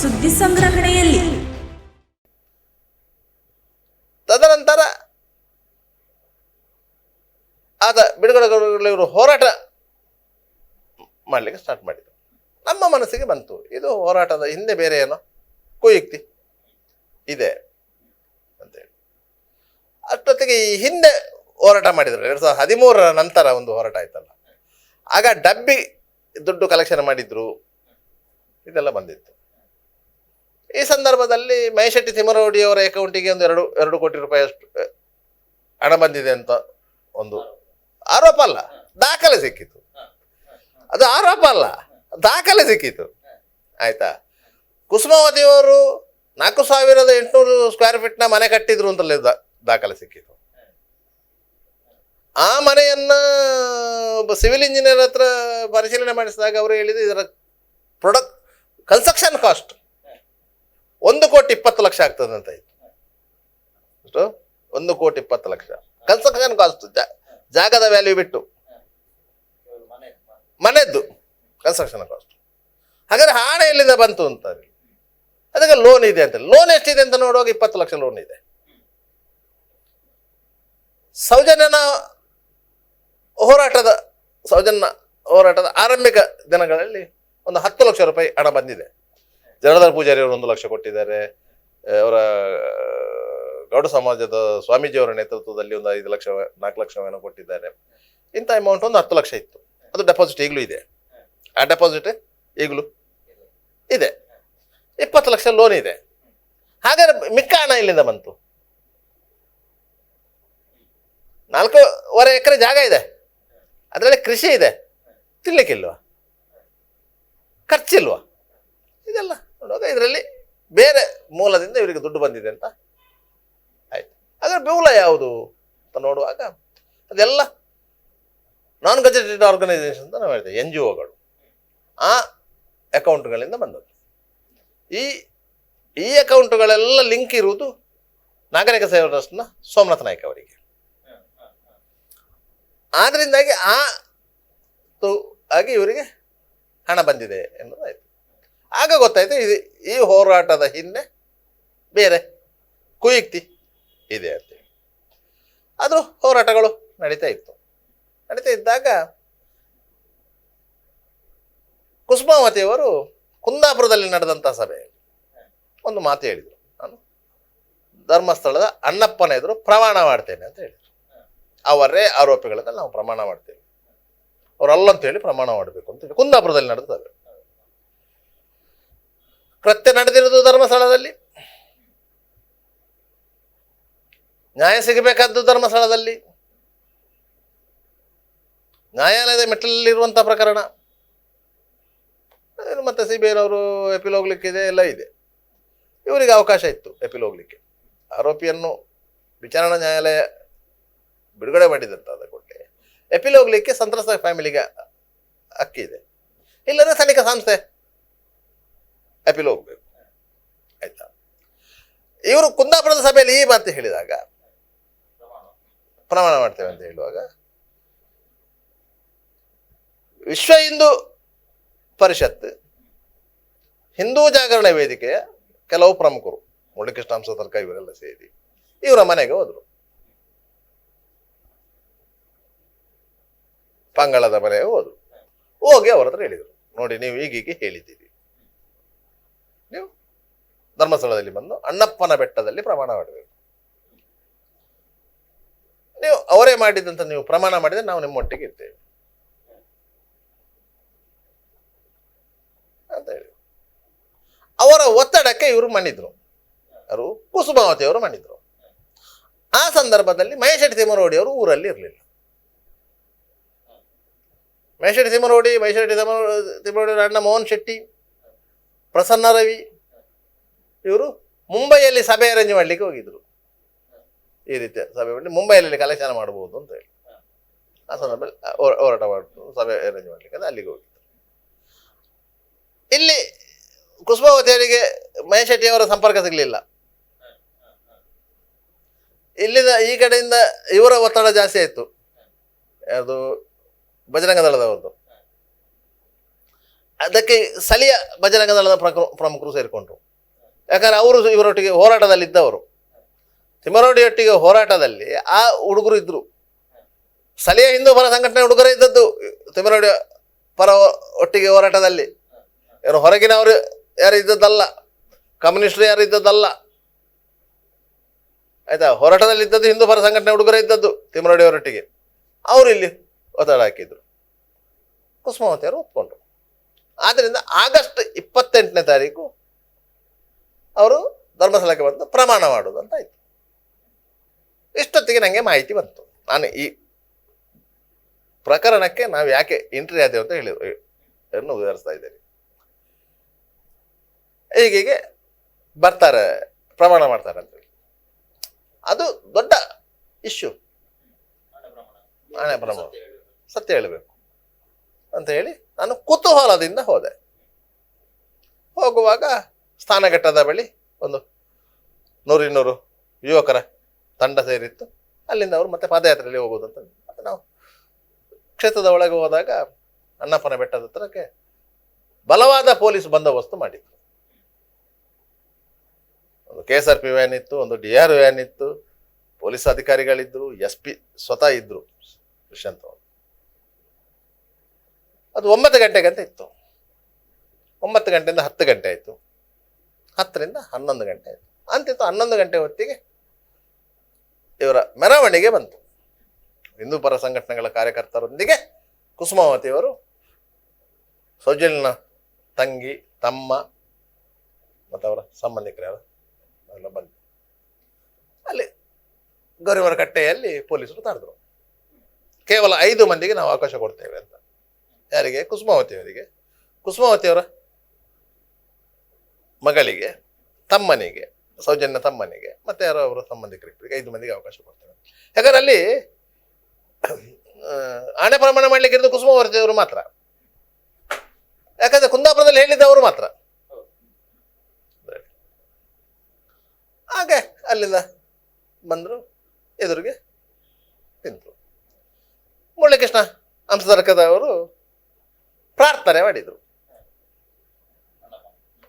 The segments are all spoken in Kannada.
ಸುದ್ದಿ ಸಂಗ್ರಹಣೆಯಲ್ಲಿ. ತದನಂತರ ಆತ ಬಿಡುಗಡೆ ಇವರು ಹೋರಾಟ ಮಾಡಲಿಕ್ಕೆ ಸ್ಟಾರ್ಟ್ ಮಾಡಿದರು. ನಮ್ಮ ಮನಸ್ಸಿಗೆ ಬಂತು. ಇದು ಹೋರಾಟದ ಹಿಂದೆ ಬೇರೆ ಏನೋ ಕುಯುಕ್ತಿ ಇದೆ ಅಂತೇಳಿ ಅಷ್ಟೊತ್ತಿಗೆ ಈ ಹಿಂದೆ ಹೋರಾಟ ಮಾಡಿದರು. ಎರಡು ಸಾವಿರದ ಹದಿಮೂರರ ನಂತರ ಒಂದು ಹೋರಾಟ ಆಯ್ತಲ್ಲ. ಆಗ ಡಬ್ಬಿ ದುಡ್ಡು ಕಲೆಕ್ಷನ್ ಮಾಡಿದ್ರು. ಇದೆಲ್ಲ ಬಂದಿತ್ತು. ಈ ಸಂದರ್ಭದಲ್ಲಿ ಮಹೇಶೆಟ್ಟಿ ತಿಮ್ಮರವಡಿ ಅವರ ಅಕೌಂಟಿಗೆ ಒಂದು ಎರಡು ಎರಡು ಕೋಟಿ ರೂಪಾಯಿ ಅಷ್ಟು ಹಣ ಬಂದಿದೆ ಅಂತ ಒಂದು ಆರೋಪ ಅಲ್ಲ, ದಾಖಲೆ ಸಿಕ್ಕಿತು. ಅದು ಆರೋಪ ಅಲ್ಲ, ದಾಖಲೆ ಸಿಕ್ಕಿತು. ಆಯ್ತಾ? ಕುಸುಮಾವತಿಯವರು ನಾಲ್ಕು ಸಾವಿರದ ಎಂಟುನೂರು ಸ್ಕ್ವೇರ್ ಫೀಟ್ನ ಮನೆ ಕಟ್ಟಿದ್ರು ಅಂತಲೇ ದಾಖಲೆ ಸಿಕ್ಕಿತು. ಆ ಮನೆಯನ್ನ ಒಬ್ಬ ಸಿವಿಲ್ ಇಂಜಿನಿಯರ್ ಹತ್ರ ಪರಿಶೀಲನೆ ಮಾಡಿಸಿದಾಗ ಅವರು ಹೇಳಿದ್ರು ಇದರ ಪ್ರೊಡಕ್ಟ್ ಕನ್ಸ್ಟ್ರಕ್ಷನ್ ಕಾಸ್ಟ್ ಒಂದು ಕೋಟಿ ಇಪ್ಪತ್ತು ಲಕ್ಷ ಆಗ್ತದೆ ಅಂತ ಇತ್ತು ಎಷ್ಟು ಒಂದು ಕೋಟಿ ಇಪ್ಪತ್ತು ಲಕ್ಷ. ಕನ್ಸ್ಟ್ರಕ್ಷನ್ ಕಾಸ್ಟ್ ಜಾಗದ ವ್ಯಾಲ್ಯೂ ಬಿಟ್ಟು. ಮನೆದ್ದು ಕನ್ಸ್ಟ್ರಕ್ಷನ್ ಕಾಸ್ಟ್ ಹಾಗಾದ್ರೆ ಹಣ ಎಲ್ಲಿಂದ ಬಂತು ಅಂತ ಅದಕ್ಕೆ ಲೋನ್ ಇದೆ ಅಂತ ಲೋನ್ ಎಷ್ಟಿದೆ ಅಂತ ನೋಡುವಾಗ ಇಪ್ಪತ್ತು ಲಕ್ಷ ಲೋನ್ ಇದೆ. ಸೌಜನ್ಯನ ಹೋರಾಟದ ಸೌಜನ್ಯ ಹೋರಾಟದ ಆರಂಭಿಕ ದಿನಗಳಲ್ಲಿ ಒಂದು ಹತ್ತು ಲಕ್ಷ ರೂಪಾಯಿ ಹಣ ಬಂದಿದೆ. ಜಗದಾರ್ ಪೂಜಾರಿ ಅವರು ಒಂದು ಲಕ್ಷ ಕೊಟ್ಟಿದ್ದಾರೆ. ಅವರ ಗೌಡ ಸಮಾಜದ ಸ್ವಾಮೀಜಿಯವರ ನೇತೃತ್ವದಲ್ಲಿ ಒಂದು ಐದು ಲಕ್ಷ, ನಾಲ್ಕು ಲಕ್ಷವೇನೋ ಕೊಟ್ಟಿದ್ದಾರೆ. ಇಂಥ ಅಮೌಂಟ್ ಒಂದು ಹತ್ತು ಲಕ್ಷ ಇತ್ತು. ಅದು ಡೆಪಾಸಿಟ್ ಈಗಲೂ ಇದೆ. ಆ ಡೆಪಾಸಿಟ್ ಈಗಲೂ ಇದೆ. ಇಪ್ಪತ್ತು ಲಕ್ಷ ಲೋನ್ ಇದೆ. ಹಾಗಾದ್ರೆ ಮಿಕ್ಕ ಹಣ ಇಲ್ಲಿಂದ ಬಂತು? ನಾಲ್ಕೂವರೆ ಎಕರೆ ಜಾಗ ಇದೆ. ಅದರಲ್ಲಿ ಕೃಷಿ ಇದೆ. ತಿನ್ಲಿಕ್ಕಿಲ್ವಾ? ಖರ್ಚಿಲ್ವಾ? ಇದೆಲ್ಲ. ನೋಡುವಾಗ ಇದರಲ್ಲಿ ಬೇರೆ ಮೂಲದಿಂದ ಇವರಿಗೆ ದುಡ್ಡು ಬಂದಿದೆ ಅಂತ ಆಯ್ತು. ಅದರ ಮೂಲ ಯಾವುದು ಅಂತ ನೋಡುವಾಗ ಅದೆಲ್ಲ ನಾನ್ ಗಜೆಟೆಡ್ ಆರ್ಗನೈಸೇಷನ್ ಅಂತ ನಾವು ಹೇಳ್ತೇವೆ, ಎನ್ ಜಿ ಒಗಳು. ಆ ಅಕೌಂಟ್ಗಳಿಂದ ಬಂದದ್ದು. ಈ ಈ ಅಕೌಂಟ್ಗಳೆಲ್ಲ ಲಿಂಕ್ ಇರುವುದು ನಾಗರಿಕ ಸೇವಾ ಟ್ರಸ್ಟ್ನ ಸೋಮನಾಥ ನಾಯ್ಕ ಅವರಿಗೆ. ಆದ್ರಿಂದಾಗಿ ಆ ಆಗಿ ಇವರಿಗೆ ಹಣ ಬಂದಿದೆ ಎನ್ನುವುದಾಯ್ತು ಆಗ ಗೊತ್ತಾಯಿತು, ಇದು ಈ ಹೋರಾಟದ ಹಿಂದೆ ಬೇರೆ ಕುಯುಕ್ತಿ ಇದೆ ಅಂತೇಳಿ ಅದು ಹೋರಾಟಗಳು ನಡೀತಾ ಇತ್ತು. ನಡೀತಾ ಇದ್ದಾಗ ಕುಸುಮಾವತಿಯವರು ಕುಂದಾಪುರದಲ್ಲಿ ನಡೆದಂಥ ಸಭೆ. ಒಂದು ಮಾತು ಹೇಳಿದರು. ನಾನು ಧರ್ಮಸ್ಥಳದ ಅಣ್ಣಪ್ಪನ ಎದುರು ಪ್ರಮಾಣ ಮಾಡ್ತೇನೆ ಅಂತ ಹೇಳಿದರು. ಅವರೇ ಆರೋಪಿಗಳನ್ನು ನಾವು ಪ್ರಮಾಣ ಮಾಡ್ತೇವೆ. ಅವರಲ್ಲ ಅಂತ ಹೇಳಿ ಪ್ರಮಾಣ ಮಾಡಬೇಕು ಅಂತ ಹೇಳಿ ಕುಂದಾಪುರದಲ್ಲಿ ನಡೆದ ಕೃತ್ಯ ನಡೆದಿರುವುದು ಧರ್ಮಸ್ಥಳದಲ್ಲಿ? ನ್ಯಾಯ ಸಿಗಬೇಕಾದ್ದು ಧರ್ಮಸ್ಥಳದಲ್ಲಿ? ನ್ಯಾಯಾಲಯದ ಮೆಟ್ಟಲಲ್ಲಿರುವಂಥ ಪ್ರಕರಣ? ಮತ್ತೆ ಸಿ ಬಿ ಐನವರು ಎಪಿಲ್ ಹೋಗ್ಲಿಕ್ಕಿದೆ ಎಲ್ಲ ಇದೆ. ಇವರಿಗೆ ಅವಕಾಶ ಇತ್ತು ಎಪಿಲ್ ಹೋಗ್ಲಿಕ್ಕೆ. ಆರೋಪಿಯನ್ನು ವಿಚಾರಣಾ ನ್ಯಾಯಾಲಯ ಬಿಡುಗಡೆ ಮಾಡಿದಂತಾದ ಕೊಟ್ಟೆ ಎಪಿಲ್ ಹೋಗ್ಲಿಕ್ಕೆ ಸಂತ್ರಸ್ತ ಫ್ಯಾಮಿಲಿಗೆ ಅಕ್ಕಿದೆ ಇಲ್ಲದೆ ಇಲ್ಲದ್ರೆ ತನಿಖಾ ಸಂಸ್ಥೆ ಅಪೀಲ್ ಹೋಗ್ಬೇಕು ಆಯ್ತಾ? ಇವರು ಕುಂದಾಪುರದ ಸಭೆಯಲ್ಲಿ ಈ ಮಾತು ಹೇಳಿದಾಗ, ಪ್ರಮಾಣ ಮಾಡ್ತೇವೆ ಅಂತ ಹೇಳುವಾಗ, ವಿಶ್ವ ಹಿಂದೂ ಪರಿಷತ್, ಹಿಂದೂ ಜಾಗರಣ ವೇದಿಕೆಯ ಕೆಲವು ಪ್ರಮುಖರು ಮುರಳಿಕೃಷ್ಣಾಂಶ ತರ್ಕ ಇವರೆಲ್ಲ ಸೇರಿ, ಇವರ ಮನೆಗೆ ಹೋದರು. ಪಂಗಳದ ಮನೆಗೆ ಹೋದರು. ಹೋಗಿ ಅವ್ರ ಹತ್ರ ಹೇಳಿದರು. ನೋಡಿ, ನೀವು ಈಗೀಗ ಹೇಳಿದ್ದೀರಿ. ಧರ್ಮಸ್ಥಳದಲ್ಲಿ ಬಂದು ಅಣ್ಣಪ್ಪನ ಬೆಟ್ಟದಲ್ಲಿ ಪ್ರಮಾಣ ಮಾಡಬೇಕು ನೀವು ಅವರೇ ಮಾಡಿದಂತ ನೀವು ಪ್ರಮಾಣ ಮಾಡಿದ್ರೆ ನಾವು ನಿಮ್ಮೊಟ್ಟಿಗೆ ಇರ್ತೇವೆ. ಅಂತ ಹೇಳಿ. ಅವರ ಒತ್ತಡಕ್ಕೆ ಇವರು ಮಣಿದ್ರು. ಯಾರು? ಕುಸುಮಾವತಿ ಅವರು ಮಣಿದ್ರು. ಆ ಸಂದರ್ಭದಲ್ಲಿ ಮಹೇಶೆಟ್ಟಿ ತಿಮ್ಮರೋಡಿ ಅವರು ಊರಲ್ಲಿ ಇರಲಿಲ್ಲ. ಮಹೇಶೆಟ್ಟಿ ತಿಮ್ಮರೋಡಿ ಮಹೇಶೆಟ್ಟಿ ತಿಮ್ಮ ತಿಮ್ಮರೋಡಿ ಅಣ್ಣ ಮೋಹನ್ ಶೆಟ್ಟಿ, ಪ್ರಸನ್ನ ರವಿ ಇವರು ಮುಂಬೈಯಲ್ಲಿ ಸಭೆ ಅರೇಂಜ್ ಮಾಡಲಿಕ್ಕೆ ಹೋಗಿದ್ರು. ಈ ರೀತಿಯ ಸಭೆ ಮಾಡಿ ಮುಂಬೈಯಲ್ಲಿ ಕಲೆಕ್ಷನ್ ಮಾಡಬಹುದು ಅಂತ ಹೇಳಿ. ಆ ಸಂದರ್ಭದಲ್ಲಿ ಹೋರಾಟ ಮಾಡ್ತು ಸಭೆ ಅರೇಂಜ್ ಮಾಡಲಿಕ್ಕೆ ಅಂದರೆ ಅಲ್ಲಿಗೆ ಹೋಗಿದ್ರು. ಇಲ್ಲಿ ಕುಸುಮಾವತಿಯವರಿಗೆ ಮಹೇಶ್ ಶೆಟ್ಟಿ ಅವರ ಸಂಪರ್ಕ ಸಿಗಲಿಲ್ಲ. ಇಲ್ಲಿಂದ ಈ ಕಡೆಯಿಂದ ಇವರ ಒತ್ತಡ ಜಾಸ್ತಿ ಆಯಿತು. ಅದು ಬಜರಂಗ ಅದಕ್ಕೆ ಸ್ಥಳೀಯ ಬಜರಂಗ ದಳದ ಪ್ರಮುಖರು ಸೇರಿಕೊಂಡ್ರು. ಯಾಕಂದ್ರೆ ಅವರು ಇವರೊಟ್ಟಿಗೆ ಹೋರಾಟದಲ್ಲಿದ್ದವರು. ತಿಮ್ಮರೋಡಿಯೊಟ್ಟಿಗೆ ಹೋರಾಟದಲ್ಲಿ ಆ ಹುಡುಗರು ಇದ್ದರು ಸ್ಥಳೀಯ ಹಿಂದೂ ಪರ ಸಂಘಟನೆ ಹುಡುಗರೇ ಇದ್ದದ್ದು ತಿಮ್ಮರೋಡಿ ಪರ ಒಟ್ಟಿಗೆ ಹೋರಾಟದಲ್ಲಿ. ಏನು ಹೊರಗಿನವರು ಯಾರು ಇದ್ದದ್ದಲ್ಲ, ಕಮ್ಯುನಿಸ್ಟ್ರು ಯಾರು ಇದ್ದದ್ದಲ್ಲ. ಆಯಿತಾ? ಹೋರಾಟದಲ್ಲಿ ಇದ್ದದ್ದು ಹಿಂದೂ ಪರ ಸಂಘಟನೆ ಹುಡುಗರೇ ಇದ್ದದ್ದು ತಿಮ್ಮರೋಡಿಯವರೊಟ್ಟಿಗೆ ಅವರು ಇಲ್ಲಿ ಒತ್ತಡ ಹಾಕಿದ್ರು. ಕುಸುಮಾವತಿಯವರು ಒಪ್ಕೊಂಡ್ರು. ಆದ್ದರಿಂದ ಆಗಸ್ಟ್ ಇಪ್ಪತ್ತೆಂಟನೇ ತಾರೀಕು ಅವರು ಧರ್ಮಸ್ಥಳಕ್ಕೆ ಬಂದು ಪ್ರಮಾಣ ಮಾಡೋದು ಅಂತ ಆಯ್ತು ಇಷ್ಟೊತ್ತಿಗೆ ನನಗೆ ಮಾಹಿತಿ ಬಂತು. ನಾನು ಈ ಪ್ರಕರಣಕ್ಕೆ ನಾವು ಯಾಕೆ ಎಂಟ್ರಿ ಆದೇವು ಅಂತ ಹೇಳಿ ಅದನ್ನು ವಿವರಿಸ್ತಾ ಇದ್ದೇನೆ. ಹೀಗೆ ಬರ್ತಾರೆ, ಪ್ರಮಾಣ ಮಾಡ್ತಾರೆ ಅಂತೇಳಿ ಅದು ದೊಡ್ಡ ಇಶ್ಯೂ ಹಣೆ ಪ್ರಮಾಣ. ಸತ್ಯ ಹೇಳಬೇಕು. ಅಂತ ಹೇಳಿ ನಾನು ಕುತೂಹಲದಿಂದ ಹೋದೆ. ಹೋಗುವಾಗ ಸ್ನಾನಘಟ್ಟದ ಬಳಿ ಒಂದು ನೂರಿನ್ನೂರು ಯುವಕರ ತಂಡ ಸೇರಿತ್ತು. ಅಲ್ಲಿಂದ ಅವರು ಮತ್ತೆ ಪಾದಯಾತ್ರೆಯಲ್ಲಿ ಹೋಗೋದು ಅಂತ. ಮತ್ತೆ ನಾವು ಕ್ಷೇತ್ರದ ಒಳಗೆ ಹೋದಾಗ ಅಣ್ಣಪ್ಪನ ಬೆಟ್ಟದ ಹತ್ರಕ್ಕೆ ಬಲವಾದ ಪೊಲೀಸ್ ಬಂದೋಬಸ್ತು ಮಾಡಿತ್ತು ಒಂದು K S R P van ಇತ್ತು, ಒಂದು ಡಿ ಆರ್ ವ್ಯಾನ್ ಇತ್ತು, ಪೊಲೀಸ್ ಅಧಿಕಾರಿಗಳಿದ್ರು, ಎಸ್ ಪಿ ಸ್ವತಃ ಇದ್ರು ದುಷ್ಯಂತ್ ಅವರು. ಅದು ಒಂಬತ್ತು ಗಂಟೆಗಂತ ಇತ್ತು. ಒಂಬತ್ತು ಗಂಟೆಯಿಂದ ಹತ್ತು ಗಂಟೆ ಆಯಿತು. ಹತ್ತರಿಂದ ಹನ್ನೊಂದು ಗಂಟೆ ಅಂತಿತ್ತು ಹನ್ನೊಂದು ಗಂಟೆ ಹೊತ್ತಿಗೆ ಇವರ ಮೆರವಣಿಗೆ ಬಂತು. ಹಿಂದೂ ಪರ ಸಂಘಟನೆಗಳ ಕಾರ್ಯಕರ್ತರೊಂದಿಗೆ ಕುಸುಮಾವತಿಯವರು ಸೊಜಿಲ್ನ ತಂಗಿ, ತಮ್ಮ ಮತ್ತು ಅವರ ಸಂಬಂಧಿಕರು ಎಲ್ಲ ಬಂದು ಅಲ್ಲಿ ಗೌರಿವರ ಕಟ್ಟೆಯಲ್ಲಿ ಪೊಲೀಸರು ತಡೆದ್ರು ಕೇವಲ ಐದು ಮಂದಿಗೆ ನಾವು ಅವಕಾಶ ಕೊಡ್ತೇವೆ ಅಂತ. ಯಾರಿಗೆ? ಕುಸುಮಾವತಿಯವರಿಗೆ. ಕುಸುಮಾವತಿಯವರ ಮಗಳಿಗೆ, ತಮ್ಮನಿಗೆ, ಸೌಜನ್ಯ ತಮ್ಮನಿಗೆ, ಮತ್ತೆ ಯಾರೋ ಅವರ ಸಂಬಂಧಿಕರಿಗೆ ಐದು ಮಂದಿಗೆ ಅವಕಾಶ ಕೊಡ್ತಾರೆ ಯಾಕಂದ್ರೆ ಅಲ್ಲಿ ಆಣೆ ಪ್ರಮಾಣ ಮಾಡ್ಲಿಕ್ಕೆ ಇರೋದು ಕುಸುಮಾವತಿಯವರು ಮಾತ್ರ. ಯಾಕಂದ್ರೆ ಕುಂದಾಪುರದಲ್ಲಿ ಹೇಳಿದ್ದವರು ಮಾತ್ರ. ಹಾಗೆ ಅಲ್ಲಿಂದ ಬಂದರು, ಎದುರಿಗೆ ನಿಂತರು ಮುರಳಿಕೃಷ್ಣ ಹಂಸದರ್ಕದವರು ಪ್ರಾರ್ಥನೆ ಮಾಡಿದರು.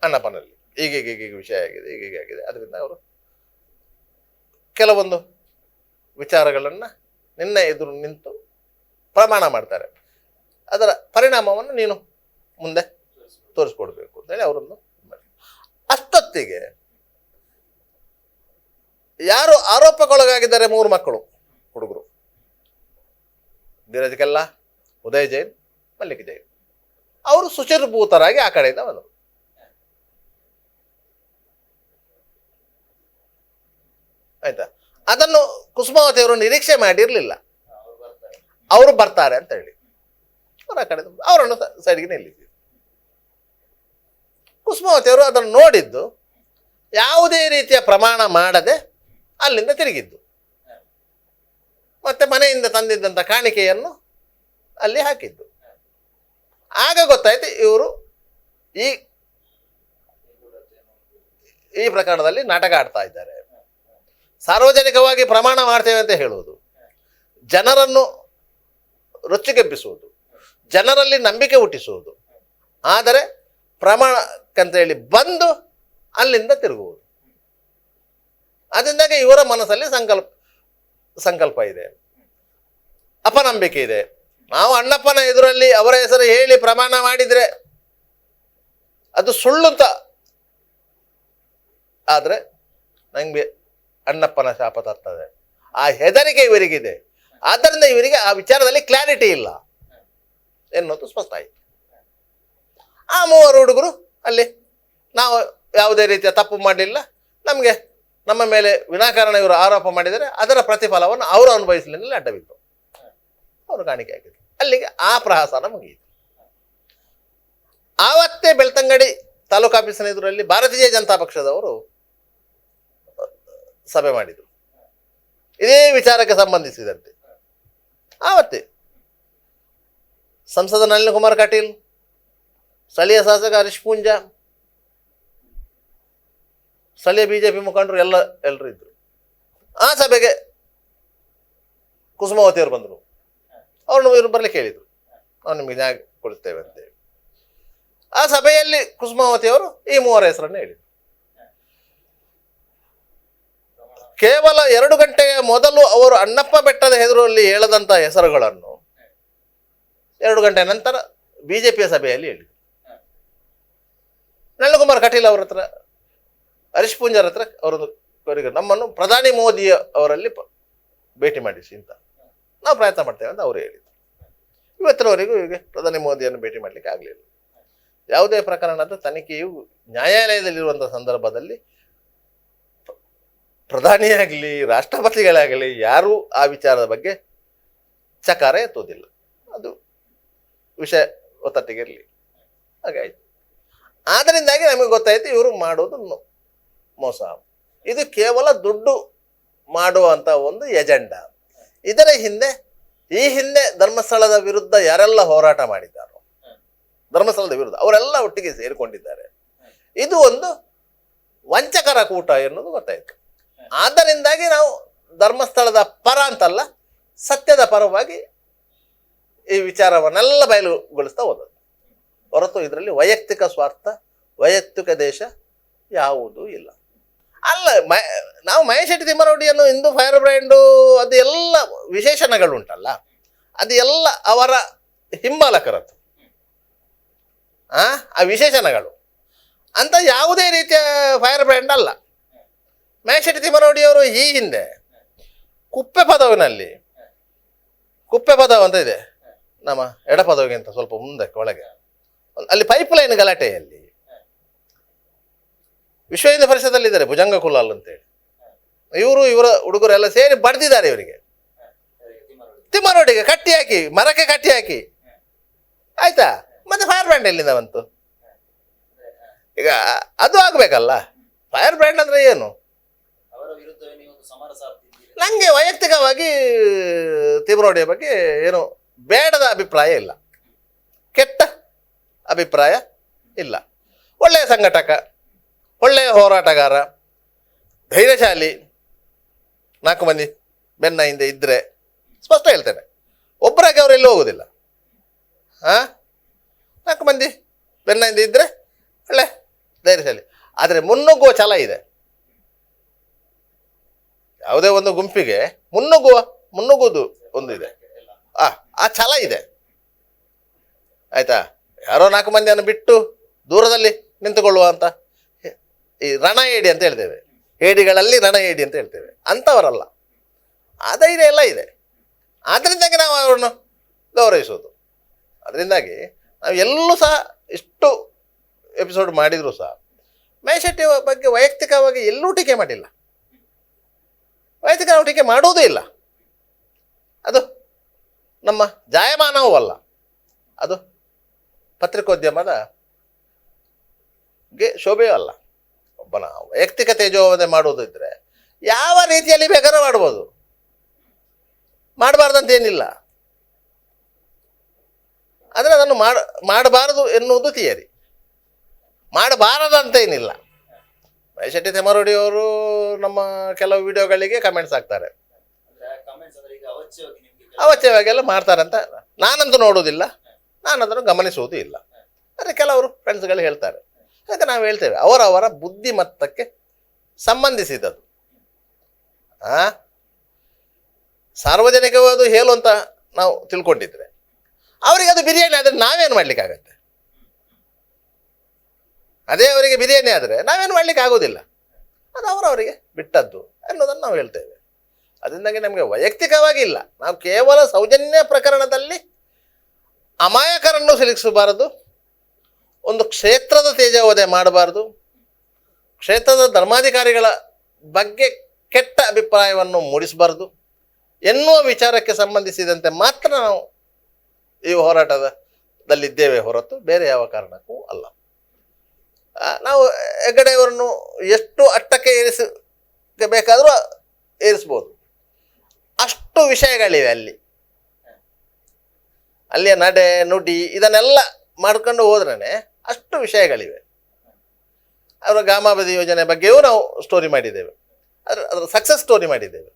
ಅಣ್ಣಪ್ಪನಲ್ಲಿ. ಹೀಗೆ ವಿಷಯ ಆಗಿದೆ ಹೀಗೆ ಆಗಿದೆ. ಅದರಿಂದ ಅವರು ಕೆಲವೊಂದು ವಿಚಾರಗಳನ್ನು ನಿನ್ನ ಎದುರು ನಿಂತು ಪ್ರಮಾಣ ಮಾಡ್ತಾರೆ. ಅದರ ಪರಿಣಾಮವನ್ನು ನೀನು ಮುಂದೆ ತೋರಿಸ್ಕೊಡ್ಬೇಕು ಅಂತೇಳಿ ಅವರನ್ನು ಅಷ್ಟೊತ್ತಿಗೆ ಯಾರು ಆರೋಪಕ್ಕೊಳಗಾಗಿದ್ದಾರೆ ಮೂರು ಮಕ್ಕಳು, ಹುಡುಗರು. ಧೀರಜ್ ಕೆಲ್ಲ, ಉದಯ್ ಜೈನ್, ಮಲ್ಲಿಕ್ ಜೈನ್. ಅವರು ಸುಚಿರ್ಭೂತರಾಗಿ ಆ ಕಡೆಯಿಂದ ಬಂದರು. ಆಯ್ತಾ? ಅದನ್ನು ಕುಸುಮಾವತಿ ಅವರು ನಿರೀಕ್ಷೆ ಮಾಡಿರಲಿಲ್ಲ. ಅವರು ಬರ್ತಾರೆ ಅಂತ ಹೇಳಿ. ಅವರ ಕಡೆ ಅವರನ್ನು ಸೈಡ್ಗೆ ನಿಲ್ಲಿಸಿದ್ರು ಕುಸುಮಾವತಿ ಅವರು ಅದನ್ನು ನೋಡಿದ್ದು, ಯಾವುದೇ ರೀತಿಯ ಪ್ರಮಾಣ ಮಾಡದೆ ಅಲ್ಲಿಂದ ತಿರುಗಿದ್ದು. ಮತ್ತೆ ಮನೆಯಿಂದ ತಂದಿದ್ದಂಥ ಕಾಣಿಕೆಯನ್ನು ಅಲ್ಲಿ ಹಾಕಿದ್ದು. ಆಗ ಗೊತ್ತಾಯ್ತು ಇವರು ಈ ಈ ಪ್ರಕರಣದಲ್ಲಿ ನಾಟಕ ಆಡ್ತಾ ಇದ್ದಾರೆ. ಸಾರ್ವಜನಿಕವಾಗಿ ಪ್ರಮಾಣ ಮಾಡ್ತೇವೆ ಅಂತ ಹೇಳುವುದು. ಜನರನ್ನು ರೊಚ್ಚಿಗೆಬ್ಬಿಸುವುದು. ಜನರಲ್ಲಿ ನಂಬಿಕೆ ಹುಟ್ಟಿಸುವುದು. ಆದರೆ ಪ್ರಮಾಣಕ್ಕಂತ ಹೇಳಿ ಬಂದು ಅಲ್ಲಿಂದ ತಿರುಗುವುದು. ಅದರಿಂದಾಗಿ ಇವರ ಮನಸ್ಸಲ್ಲಿ ಸಂಕಲ್ಪ ಸಂಕಲ್ಪ ಇದೆ. ಅಪನಂಬಿಕೆ ಇದೆ. ನಾವು ಅಣ್ಣಪ್ಪನ ಎದುರಲ್ಲಿ ಅವರ ಹೆಸರು ಹೇಳಿ ಪ್ರಮಾಣ ಮಾಡಿದರೆ ಅದು ಸುಳ್ಳು ಅಂತ ಆದರೆ ನಂಗೆ ಅಣ್ಣಪ್ಪನ ಶಾಪ ತರ್ತದೆ. ಆ ಹೆದರಿಕೆ ಇವರಿಗಿದೆ. ಆದ್ದರಿಂದ ಇವರಿಗೆ ಆ ವಿಚಾರದಲ್ಲಿ ಕ್ಲಾರಿಟಿ ಇಲ್ಲ. ಎನ್ನುವುದು ಸ್ಪಷ್ಟ ಆಯಿತು. ಆ ಮೂವರು ಹುಡುಗರು ಅಲ್ಲಿ, ನಾವು ಯಾವುದೇ ರೀತಿಯ ತಪ್ಪು ಮಾಡಲಿಲ್ಲ. ನಮಗೆ ನಮ್ಮ ಮೇಲೆ ವಿನಾಕಾರಣ ಇವರು ಆರೋಪ ಮಾಡಿದರೆ ಅದರ ಪ್ರತಿಫಲವನ್ನು ಅವರು ಅನುಭವಿಸಲಿಲ್ಲ ಅಡ್ಡವಿತ್ತು ಅವರು ಕಾಣಿಕೆ ಆಗಿದೆ ಅಲ್ಲಿಗೆ ಆ ಪ್ರಹಸನ ಮುಗಿಯಿತು. ಆವತ್ತೇ ಬೆಳ್ತಂಗಡಿ ತಾಲೂಕು ಆಫೀಸಿನ ಎದುರಲ್ಲಿ ಭಾರತೀಯ ಜನತಾ ಪಕ್ಷದವರು ಸಭೆ ಮಾಡಿದರು. ಇದೇ ವಿಚಾರಕ್ಕೆ ಸಂಬಂಧಿಸಿದಂತೆ. ಆವತ್ತೆ. ಸಂಸದ ನಳಿನ್ ಕುಮಾರ್ ಕಟೀಲ್, ಸ್ಥಳೀಯ ಶಾಸಕ ಹರೀಶ್ ಪೂಂಜಾ, ಸ್ಥಳೀಯ ಬಿಜೆಪಿ ಮುಖಂಡರು ಎಲ್ಲ, ಎಲ್ಲರೂ ಇದ್ದರು ಆ ಸಭೆಗೆ ಕುಸುಮಾವತಿಯವರು ಬಂದರು. ಅವ್ರನ್ನ ಇವ್ರು ಬರ್ಲಿಕ್ಕೆ ಹೇಳಿದರು. ನಾವು ನಿಮಗೆ ನ್ಯಾಯ ಕೊಡುತ್ತೇವೆ ಅಂತೇಳಿ ಆ ಸಭೆಯಲ್ಲಿ ಕುಸುಮಾವತಿಯವರು ಈ ಮೂವರ ಹೆಸರನ್ನು ಹೇಳಿದರು. ಕೇವಲ ಎರಡು ಗಂಟೆಯ ಮೊದಲು ಅವರು ಅಣ್ಣಪ್ಪ ಬೆಟ್ಟದ ಹೆಸರಲ್ಲಿ ಹೇಳದಂಥ ಹೆಸರುಗಳನ್ನು ಎರಡು ಗಂಟೆ ನಂತರ ಬಿಜೆಪಿಯ ಸಭೆಯಲ್ಲಿ ಹೇಳಿದರು ನಳಕುಮಾರ್ ಕಟೀಲ್ ಅವರ ಹತ್ರ, ಹರೀಶ್ ಪೂಂಜಾರ್ ಹತ್ರ ಅವರೊಂದು ಕೋರಿಕೆ. ನಮ್ಮನ್ನು ಪ್ರಧಾನಿ ಮೋದಿ ಅವರಲ್ಲಿ ಭೇಟಿ ಮಾಡಿಸಿ ಅಂತ ನಾವು ಪ್ರಯತ್ನ ಮಾಡ್ತೇವೆ ಅಂತ ಅವರು ಹೇಳಿದರು. ಇವತ್ತಿನವರೆಗೂ ಹೀಗೆ ಪ್ರಧಾನಿ ಮೋದಿಯನ್ನು ಭೇಟಿ ಮಾಡಲಿಕ್ಕೆ ಆಗಲಿಲ್ಲ. ಯಾವುದೇ ಪ್ರಕರಣದ ತನಿಖೆಯು ನ್ಯಾಯಾಲಯದಲ್ಲಿರುವಂಥ ಸಂದರ್ಭದಲ್ಲಿ ಪ್ರಧಾನಿಯಾಗಲಿ, ರಾಷ್ಟ್ರಪತಿಗಳಾಗಲಿ ಯಾರೂ ಆ ವಿಚಾರದ ಬಗ್ಗೆ ಚಕಾರ ಎತ್ತೋದಿಲ್ಲ ಅದು ವಿಷಯ ಒತ್ತಟ್ಟಿಗಿರಲಿ. ಹಾಗಾಯಿತು. ಆದ್ದರಿಂದಾಗಿ ನಮಗೆ ಗೊತ್ತಾಯಿತು ಇವರು ಮಾಡೋದು ಮೋಸ. ಇದು ಕೇವಲ ದುಡ್ಡು ಮಾಡುವಂಥ ಒಂದು ಎಜೆಂಡಾ. ಇದರ ಹಿಂದೆ, ಈ ಹಿಂದೆ ಧರ್ಮಸ್ಥಳದ ವಿರುದ್ಧ ಯಾರೆಲ್ಲ ಹೋರಾಟ ಮಾಡಿದ್ದಾರೋ, ಧರ್ಮಸ್ಥಳದ ವಿರುದ್ಧ ಅವರೆಲ್ಲ ಒಟ್ಟಿಗೆ ಸೇರಿಕೊಂಡಿದ್ದಾರೆ. ಇದು ಒಂದು ವಂಚಕರ ಕೂಟ ಎನ್ನುವುದು ಗೊತ್ತಾಯಿತು. ಆದ್ದರಿಂದಾಗಿ ನಾವು ಧರ್ಮಸ್ಥಳದ ಪರ ಅಂತಲ್ಲ, ಸತ್ಯದ ಪರವಾಗಿ ಈ ವಿಚಾರವನ್ನೆಲ್ಲ ಬಯಲುಗೊಳಿಸ್ತಾ ಹೋದದ್ದು. ಹೊರತು ಇದರಲ್ಲಿ ವೈಯಕ್ತಿಕ ಸ್ವಾರ್ಥ, ವೈಯಕ್ತಿಕ ದೇಶ ಯಾವುದೂ ಇಲ್ಲ. ಅಲ್ಲ, ಮ, ನಾವು ಮಹೇಶ್ ಶೆಟ್ಟಿ ತಿಮ್ಮರೊಡಿಯನ್ನು ಹಿಂದೂ ಫೈರ್ ಬ್ರ್ಯಾಂಡು ಅದು ಎಲ್ಲ ವಿಶೇಷಣಗಳುಂಟಲ್ಲ. ಅದು ಎಲ್ಲ ಅವರ ಹಿಂಬಾಲಕರದ್ದು. ಆ ವಿಶೇಷಣಗಳು. ಅಂತ ಯಾವುದೇ ರೀತಿಯ ಫೈರ್ ಬ್ರ್ಯಾಂಡ್ ಅಲ್ಲ ಮಹೇಶ್ ಶೆಟ್ಟಿ ಅವರು ಈ ಹಿಂದೆ. ಕುಪ್ಪೆ ಪದವಿನಲ್ಲಿ. ಕುಪ್ಪೆ ಪದವು ಅಂತ ಇದೆ. ನಮ್ಮ ಎಡ ಪದವಿಗಿಂತ ಸ್ವಲ್ಪ ಮುಂದಕ್ಕೆ, ಒಳಗೆ. ಅಲ್ಲಿ ಪೈಪ್ ಲೈನ್ ಗಲಾಟೆಯಲ್ಲಿ. ವಿಶ್ವ ಹಿಂದೂ ಪರಿಷತ್ತಲ್ಲಿದ್ದಾರೆ ಭುಜಂಗ ಕುಲಾಲ್ ಅಂತೇಳಿ. ಇವರು, ಇವರ ಹುಡುಗರೆಲ್ಲ ಸೇರಿ ಬಡ್ದಿದ್ದಾರೆ ಇವರಿಗೆ. ತಿಮ್ಮನೋಡಿಗೆ ಕಟ್ಟಿ ಹಾಕಿ, ಮರಕ್ಕೆ ಕಟ್ಟಿ ಹಾಕಿ. ಆಯ್ತಾ? ಮತ್ತೆ ಫೈರ್ ಬ್ರ್ಯಾಂಡ್ ಎಲ್ಲಿಂದ ಬಂತು? ಈಗ ಅದು ಆಗ್ಬೇಕಲ್ಲ. ಫೈರ್ ಬ್ರ್ಯಾಂಡ್ ಅಂದ್ರೆ ಏನು ಅವರ ವಿರುದ್ಧವೇ ನೀವು ಒಂದು ಸಮರ ಸಾರ್ತಿದ್ದೀರಿ ನನಗೆ ವೈಯಕ್ತಿಕವಾಗಿ ತಿಮ್ಮರೊಡಿಯ ಬಗ್ಗೆ ಏನು ಬೇಡದ ಅಭಿಪ್ರಾಯ ಇಲ್ಲ. ಕೆಟ್ಟ ಅಭಿಪ್ರಾಯ ಇಲ್ಲ. ಒಳ್ಳೆಯ ಸಂಘಟಕ, ಒಳ್ಳೆಯ ಹೋರಾಟಗಾರ, ಧೈರ್ಯಶಾಲಿ ನಾಲ್ಕು ಮಂದಿ ಬೆನ್ನ ಹಿಂದೆ ಇದ್ದರೆ ಸ್ಪಷ್ಟ ಹೇಳ್ತೇನೆ. ಒಬ್ಬರಾಗಿ ಅವರು ಎಲ್ಲೂ ಹೋಗೋದಿಲ್ಲ? ಹಾಂ ನಾಲ್ಕು ಮಂದಿ ಬೆನ್ನ ಹಿಂದೆ ಇದ್ದರೆ ಒಳ್ಳೆ ಧೈರ್ಯಶಾಲಿ. ಆದರೆ ಮುನ್ನುಗ್ಗುವ ಛಲ ಇದೆ. ಯಾವುದೇ ಒಂದು ಗುಂಪಿಗೆ ಮುನ್ನುಗ್ಗುವ, ಮುನ್ನುಗ್ಗುವುದು ಒಂದು ಇದೆ. ಆ ಆ ಛಲ ಇದೆ. ಆಯ್ತಾ? ಯಾರೋ ನಾಲ್ಕು ಮಂದಿಯನ್ನು ಬಿಟ್ಟು ದೂರದಲ್ಲಿ ನಿಂತುಕೊಳ್ಳುವ ಅಂತ ಈ ರಣ ಏಡಿ ಅಂತ ಹೇಳ್ತೇವೆ. ಏಡಿಗಳಲ್ಲಿ ರಣ ಏಡಿ ಅಂತ ಹೇಳ್ತೇವೆ. ಅಂಥವರಲ್ಲ. ಆ ಧೈರ್ಯ ಎಲ್ಲ ಇದೆ. ಆದ್ದರಿಂದಾಗಿ ನಾವು ಅವರನ್ನು ಗೌರವಿಸೋದು ಅದರಿಂದಾಗಿ ನಾವು ಎಲ್ಲೂ ಸಹ ಇಷ್ಟು ಎಪಿಸೋಡ್ ಮಾಡಿದರೂ ಸಹ, ಮಹೇಶ್ ಶೆಟ್ಟಿ ಬಗ್ಗೆ ವೈಯಕ್ತಿಕವಾಗಿ ಎಲ್ಲೂ ಟೀಕೆ ಮಾಡಿಲ್ಲ. ವೈಯಕ್ತಿಕ ನಾವು ಮಾಡುವುದೂ ಇಲ್ಲ. ಅದು ನಮ್ಮ ಜಾಯಮಾನವೂ ಅಲ್ಲ ಅದು ಪತ್ರಿಕೋದ್ಯಮದ ಗೆ ಶೋಭೆಯೂ ಅಲ್ಲ. ಒಬ್ಬನ ವೈಯಕ್ತಿಕ ತೇಜೋವಧೆ ಮಾಡುವುದಿದ್ರೆ ಯಾವ ರೀತಿಯಲ್ಲಿ ಬೇಕಾದ್ರೆ ಮಾಡ್ಬೋದು? ಮಾಡಬಾರ್ದಂತ ಏನಿಲ್ಲ ಆದರೆ ಅದನ್ನು ಮಾಡ, ಮಾಡಬಾರದು ಎನ್ನುವುದು ಥಿಯರಿ. ಮಾಡಬಾರದಂತೇನಿಲ್ಲ. ಏನಿಲ್ಲ ಶೆಟ್ಟಿ ತೆಮರೋಡಿ ಅವರು ನಮ್ಮ ಕೆಲವು ವಿಡಿಯೋಗಳಿಗೆ ಕಮೆಂಟ್ಸ್ ಹಾಕ್ತಾರೆ. ಅವಶ್ಯವಾಗಿ ಎಲ್ಲ ಮಾಡ್ತಾರೆ ಅಂತ ನಾನಂತೂ ನೋಡೋದಿಲ್ಲ ನಾನು ಅದನ್ನು ಗಮನಿಸುವುದೂ ಇಲ್ಲ. ಆದರೆ ಕೆಲವರು ಫ್ರೆಂಡ್ಸ್ಗಳು ಹೇಳ್ತಾರೆ. ಅದಕ್ಕೆ ನಾವು ಹೇಳ್ತೇವೆ ಅವರವರ ಬುದ್ಧಿಮತ್ತಕ್ಕೆ ಸಂಬಂಧಿಸಿದದು ಆ? ಸಾರ್ವಜನಿಕವಾದ ಹೇಳು ಅಂತ ನಾವು ತಿಳ್ಕೊಂಡಿದ್ರೆ ಅವರಿಗೆ ಅದು ಬಿರಿಯಾನಿ ಆದರೆ ನಾವೇನು ಮಾಡ್ಲಿಕ್ಕಾಗತ್ತೆ? ಅದೇ ಅವರಿಗೆ ಬಿರಿಯಾನಿ ಆದರೆ ನಾವೇನು ಮಾಡ್ಲಿಕ್ಕೆ ಆಗೋದಿಲ್ಲ ಅದು ಅವರವರಿಗೆ ಬಿಟ್ಟದ್ದು ಅನ್ನೋದನ್ನು ನಾವು ಹೇಳ್ತೇವೆ. ಅದರಿಂದಾಗಿ ನಮಗೆ ವೈಯಕ್ತಿಕವಾಗಿ ಇಲ್ಲ ನಾವು ಕೇವಲ ಸೌಜನ್ಯ ಪ್ರಕರಣದಲ್ಲಿ ಅಮಾಯಕರನ್ನು ಸಿಲುಕಿಸಬಾರದು, ಒಂದು ಕ್ಷೇತ್ರದ ತೇಜವೋದಯ ಮಾಡಬಾರದು, ಕ್ಷೇತ್ರದ ಧರ್ಮಾಧಿಕಾರಿಗಳ ಬಗ್ಗೆ ಕೆಟ್ಟ ಅಭಿಪ್ರಾಯವನ್ನು ಮೂಡಿಸಬಾರದು ಎನ್ನುವ ವಿಚಾರಕ್ಕೆ ಸಂಬಂಧಿಸಿದಂತೆ ಮಾತ್ರ ನಾವು ಈ ಹೋರಾಟದಲ್ಲಿದ್ದೇವೆ ಹೊರತು ಬೇರೆ ಯಾವ ಕಾರಣಕ್ಕೂ ಅಲ್ಲ. ನಾವು ಹೆಗ್ಗಡೆಯವರನ್ನು ಎಷ್ಟು ಅಟ್ಟಕ್ಕೆ ಏರಿಸ ಬೇಕಾದರೂ ಏರಿಸ್ಬೋದು. ಅಷ್ಟು ವಿಷಯಗಳಿವೆ ಅಲ್ಲಿ. ಅಲ್ಲಿಯ ನಡೆ, ನುಡಿ ಇದನ್ನೆಲ್ಲ ಮಾಡ್ಕೊಂಡು ಹೋದ್ರೇ ಅಷ್ಟು ವಿಷಯಗಳಿವೆ. ಅವರ ಗ್ರಾಮಾಭಿವೃದ್ಧಿ ಯೋಜನೆ ಬಗ್ಗೆಯೂ ನಾವು ಸ್ಟೋರಿ ಮಾಡಿದ್ದೇವೆ. ಅದರ ಅದರ ಸಕ್ಸಸ್ ಸ್ಟೋರಿ ಮಾಡಿದ್ದೇವೆ.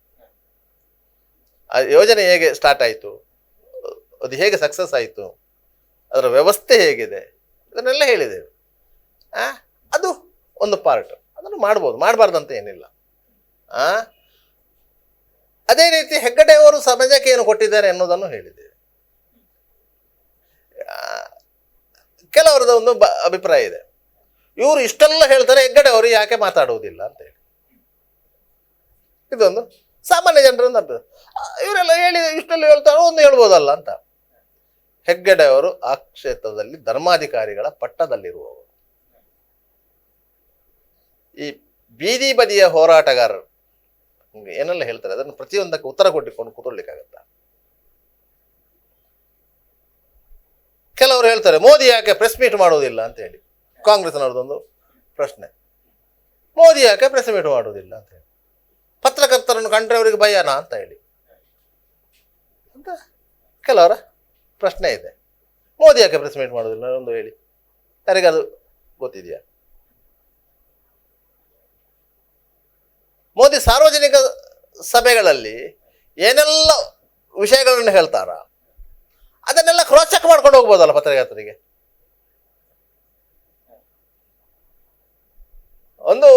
ಆ ಯೋಜನೆ ಹೇಗೆ ಸ್ಟಾರ್ಟ್ ಆಯಿತು? ಅದು ಹೇಗೆ ಸಕ್ಸಸ್ ಆಯಿತು? ಅದರ ವ್ಯವಸ್ಥೆ ಹೇಗಿದೆ? ಇದನ್ನೆಲ್ಲ ಹೇಳಿದ್ದೇವೆ. ಅದು ಒಂದು ಪಾರ್ಟ್ ಅದನ್ನು ಮಾಡ್ಬೋದು. ಮಾಡಬಾರ್ದಂತ ಏನಿಲ್ಲ. ಅದೇ ರೀತಿ ಹೆಗ್ಗಡೆಯವರು ಸಮಾಜಕ್ಕೆ ಏನು ಕೊಟ್ಟಿದ್ದಾರೆ ಅನ್ನೋದನ್ನು ಹೇಳಿದ್ದೇವೆ. ಕೆಲವರದ ಒಂದು ಬ, ಅಭಿಪ್ರಾಯ ಇದೆ. ಇವರು ಇಷ್ಟೆಲ್ಲ ಹೇಳ್ತಾರೆ, ಹೆಗ್ಗಡೆ ಅವರು ಯಾಕೆ ಮಾತಾಡುವುದಿಲ್ಲ ಅಂತ ಹೇಳಿ. ಇದೊಂದು ಸಾಮಾನ್ಯ ಜನರನ್ನು ಇವರೆಲ್ಲ ಹೇಳಿ, ಇಷ್ಟೆಲ್ಲ ಹೇಳ್ತಾರೆ, ಒಂದು ಹೇಳ್ಬೋದಲ್ಲ ಅಂತ. ಹೆಗ್ಗಡೆಯವರು ಆ ಕ್ಷೇತ್ರದಲ್ಲಿ ಧರ್ಮಾಧಿಕಾರಿಗಳ ಪಟ್ಟದಲ್ಲಿರುವವರು. ಈ ಬೀದಿ ಬದಿಯ ಹೋರಾಟಗಾರರು ಏನೆಲ್ಲ ಹೇಳ್ತಾರೆ? ಅದನ್ನು ಪ್ರತಿಯೊಂದಕ್ಕೆ ಉತ್ತರ ಕೊಟ್ಟಿಕೊಂಡು ಕೂತ್ಕೊಳ್ಳಿಕ್ಕಾಗತ್ತ? ಕೆಲವರು ಹೇಳ್ತಾರೆ, ಮೋದಿ ಯಾಕೆ ಪ್ರೆಸ್ ಮೀಟ್ ಮಾಡುವುದಿಲ್ಲ? ಅಂತ ಹೇಳಿ. ಕಾಂಗ್ರೆಸ್ನವ್ರದ್ದೊಂದು ಪ್ರಶ್ನೆ. ಮೋದಿ ಯಾಕೆ ಪ್ರೆಸ್ ಮೀಟ್ ಮಾಡುವುದಿಲ್ಲ ಅಂತ ಹೇಳಿ. ಪತ್ರಕರ್ತರನ್ನು ಕಂಡ್ರೆ ಅವರಿಗೆ ಭಯನಾ ಅಂತ ಹೇಳಿ. ಅಂತ ಕೆಲವರ ಪ್ರಶ್ನೆ ಇದೆ. ಮೋದಿ ಯಾಕೆ ಪ್ರೆಸ್ ಮೀಟ್ ಮಾಡೋದಿಲ್ಲ ಒಂದು ಹೇಳಿ. ಯಾರಿಗದು ಗೊತ್ತಿದೆಯಾ? ಮೋದಿ ಸಾರ್ವಜನಿಕ ಸಭೆಗಳಲ್ಲಿ ಏನೆಲ್ಲ ವಿಷಯಗಳನ್ನು ಹೇಳ್ತಾರ, ಅದನ್ನೆಲ್ಲ ಕ್ರಾಸ್ ಚೆಕ್ ಮಾಡ್ಕೊಂಡು ಹೋಗ್ಬೋದಲ್ಲ ಪತ್ರಕರ್ತರಿಗೆ ಒಂದು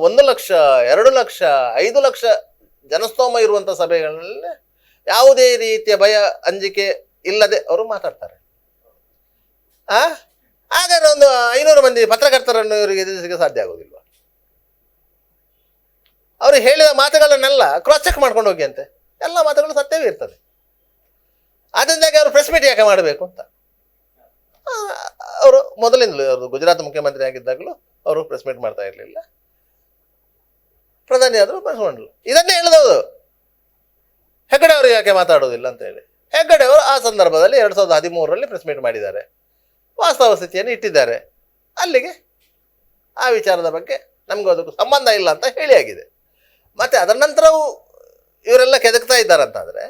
ಒಂದು ಲಕ್ಷ, ಎರಡು ಲಕ್ಷ, ಐದು ಲಕ್ಷ ಜನಸ್ತೋಮ ಇರುವಂಥ ಸಭೆಗಳಲ್ಲಿ ಯಾವುದೇ ರೀತಿಯ ಭಯ ಅಂಜಿಕೆ ಇಲ್ಲದೆ ಅವರು ಮಾತಾಡ್ತಾರೆ. ಆ? ಹಾಗಾದ್ರೆ ಒಂದು ಐನೂರು ಮಂದಿ ಪತ್ರಕರ್ತರನ್ನು ಇವರಿಗೆ ಎದುರಿಸಲಿಕ್ಕೆ ಸಾಧ್ಯ ಆಗೋದಿಲ್ವಾ? ಅವರು ಹೇಳಿದ ಮಾತುಗಳನ್ನೆಲ್ಲ ಕ್ರಾಸ್ ಚೆಕ್ ಮಾಡ್ಕೊಂಡು ಹೋಗಿ ಅಂತೆ. ಎಲ್ಲ ಮಾತುಗಳು ಸತ್ಯವೇ ಇರ್ತದೆ. ಅದರಿಂದಾಗಿ ಅವರು ಪ್ರೆಸ್ ಮೀಟ್ ಯಾಕೆ ಮಾಡಬೇಕು ಅಂತ. ಅವರು ಮೊದಲಿಂದಲೂ ಅವರು ಗುಜರಾತ್ ಮುಖ್ಯಮಂತ್ರಿ ಆಗಿದ್ದಾಗಲೂ ಅವರು ಪ್ರೆಸ್ ಮೀಟ್ ಮಾಡ್ತಾ ಇರಲಿಲ್ಲ. ಪ್ರಧಾನಿ ಆದರೂ ಪ್ರೆಸ್ ಮಾಡಲು ಇದನ್ನೇ ಹೇಳಿದವರು ಹೆಗ್ಗಡೆ ಅವರು ಯಾಕೆ ಮಾತಾಡೋದಿಲ್ಲ ಅಂತ ಹೇಳಿ. ಹೆಗ್ಗಡೆ ಅವರು ಆ ಸಂದರ್ಭದಲ್ಲಿ ಎರಡು ಸಾವಿರದ ಹದಿಮೂರರಲ್ಲಿ ಪ್ರೆಸ್ ಮೀಟ್ ಮಾಡಿದ್ದಾರೆ. ವಾಸ್ತವ ಸ್ಥಿತಿಯನ್ನು ಇಟ್ಟಿದ್ದಾರೆ. ಅಲ್ಲಿಗೆ ಆ ವಿಚಾರದ ಬಗ್ಗೆ ನಮಗೂ ಅದಕ್ಕೂ ಸಂಬಂಧ ಇಲ್ಲ ಅಂತ ಹೇಳಿ ಆಗಿದೆ. ಮತ್ತು ಅದರ ನಂತರವೂ ಇವರೆಲ್ಲ ಕೆದಕ್ತಾ ಇದ್ದಾರಂತಾದರೆ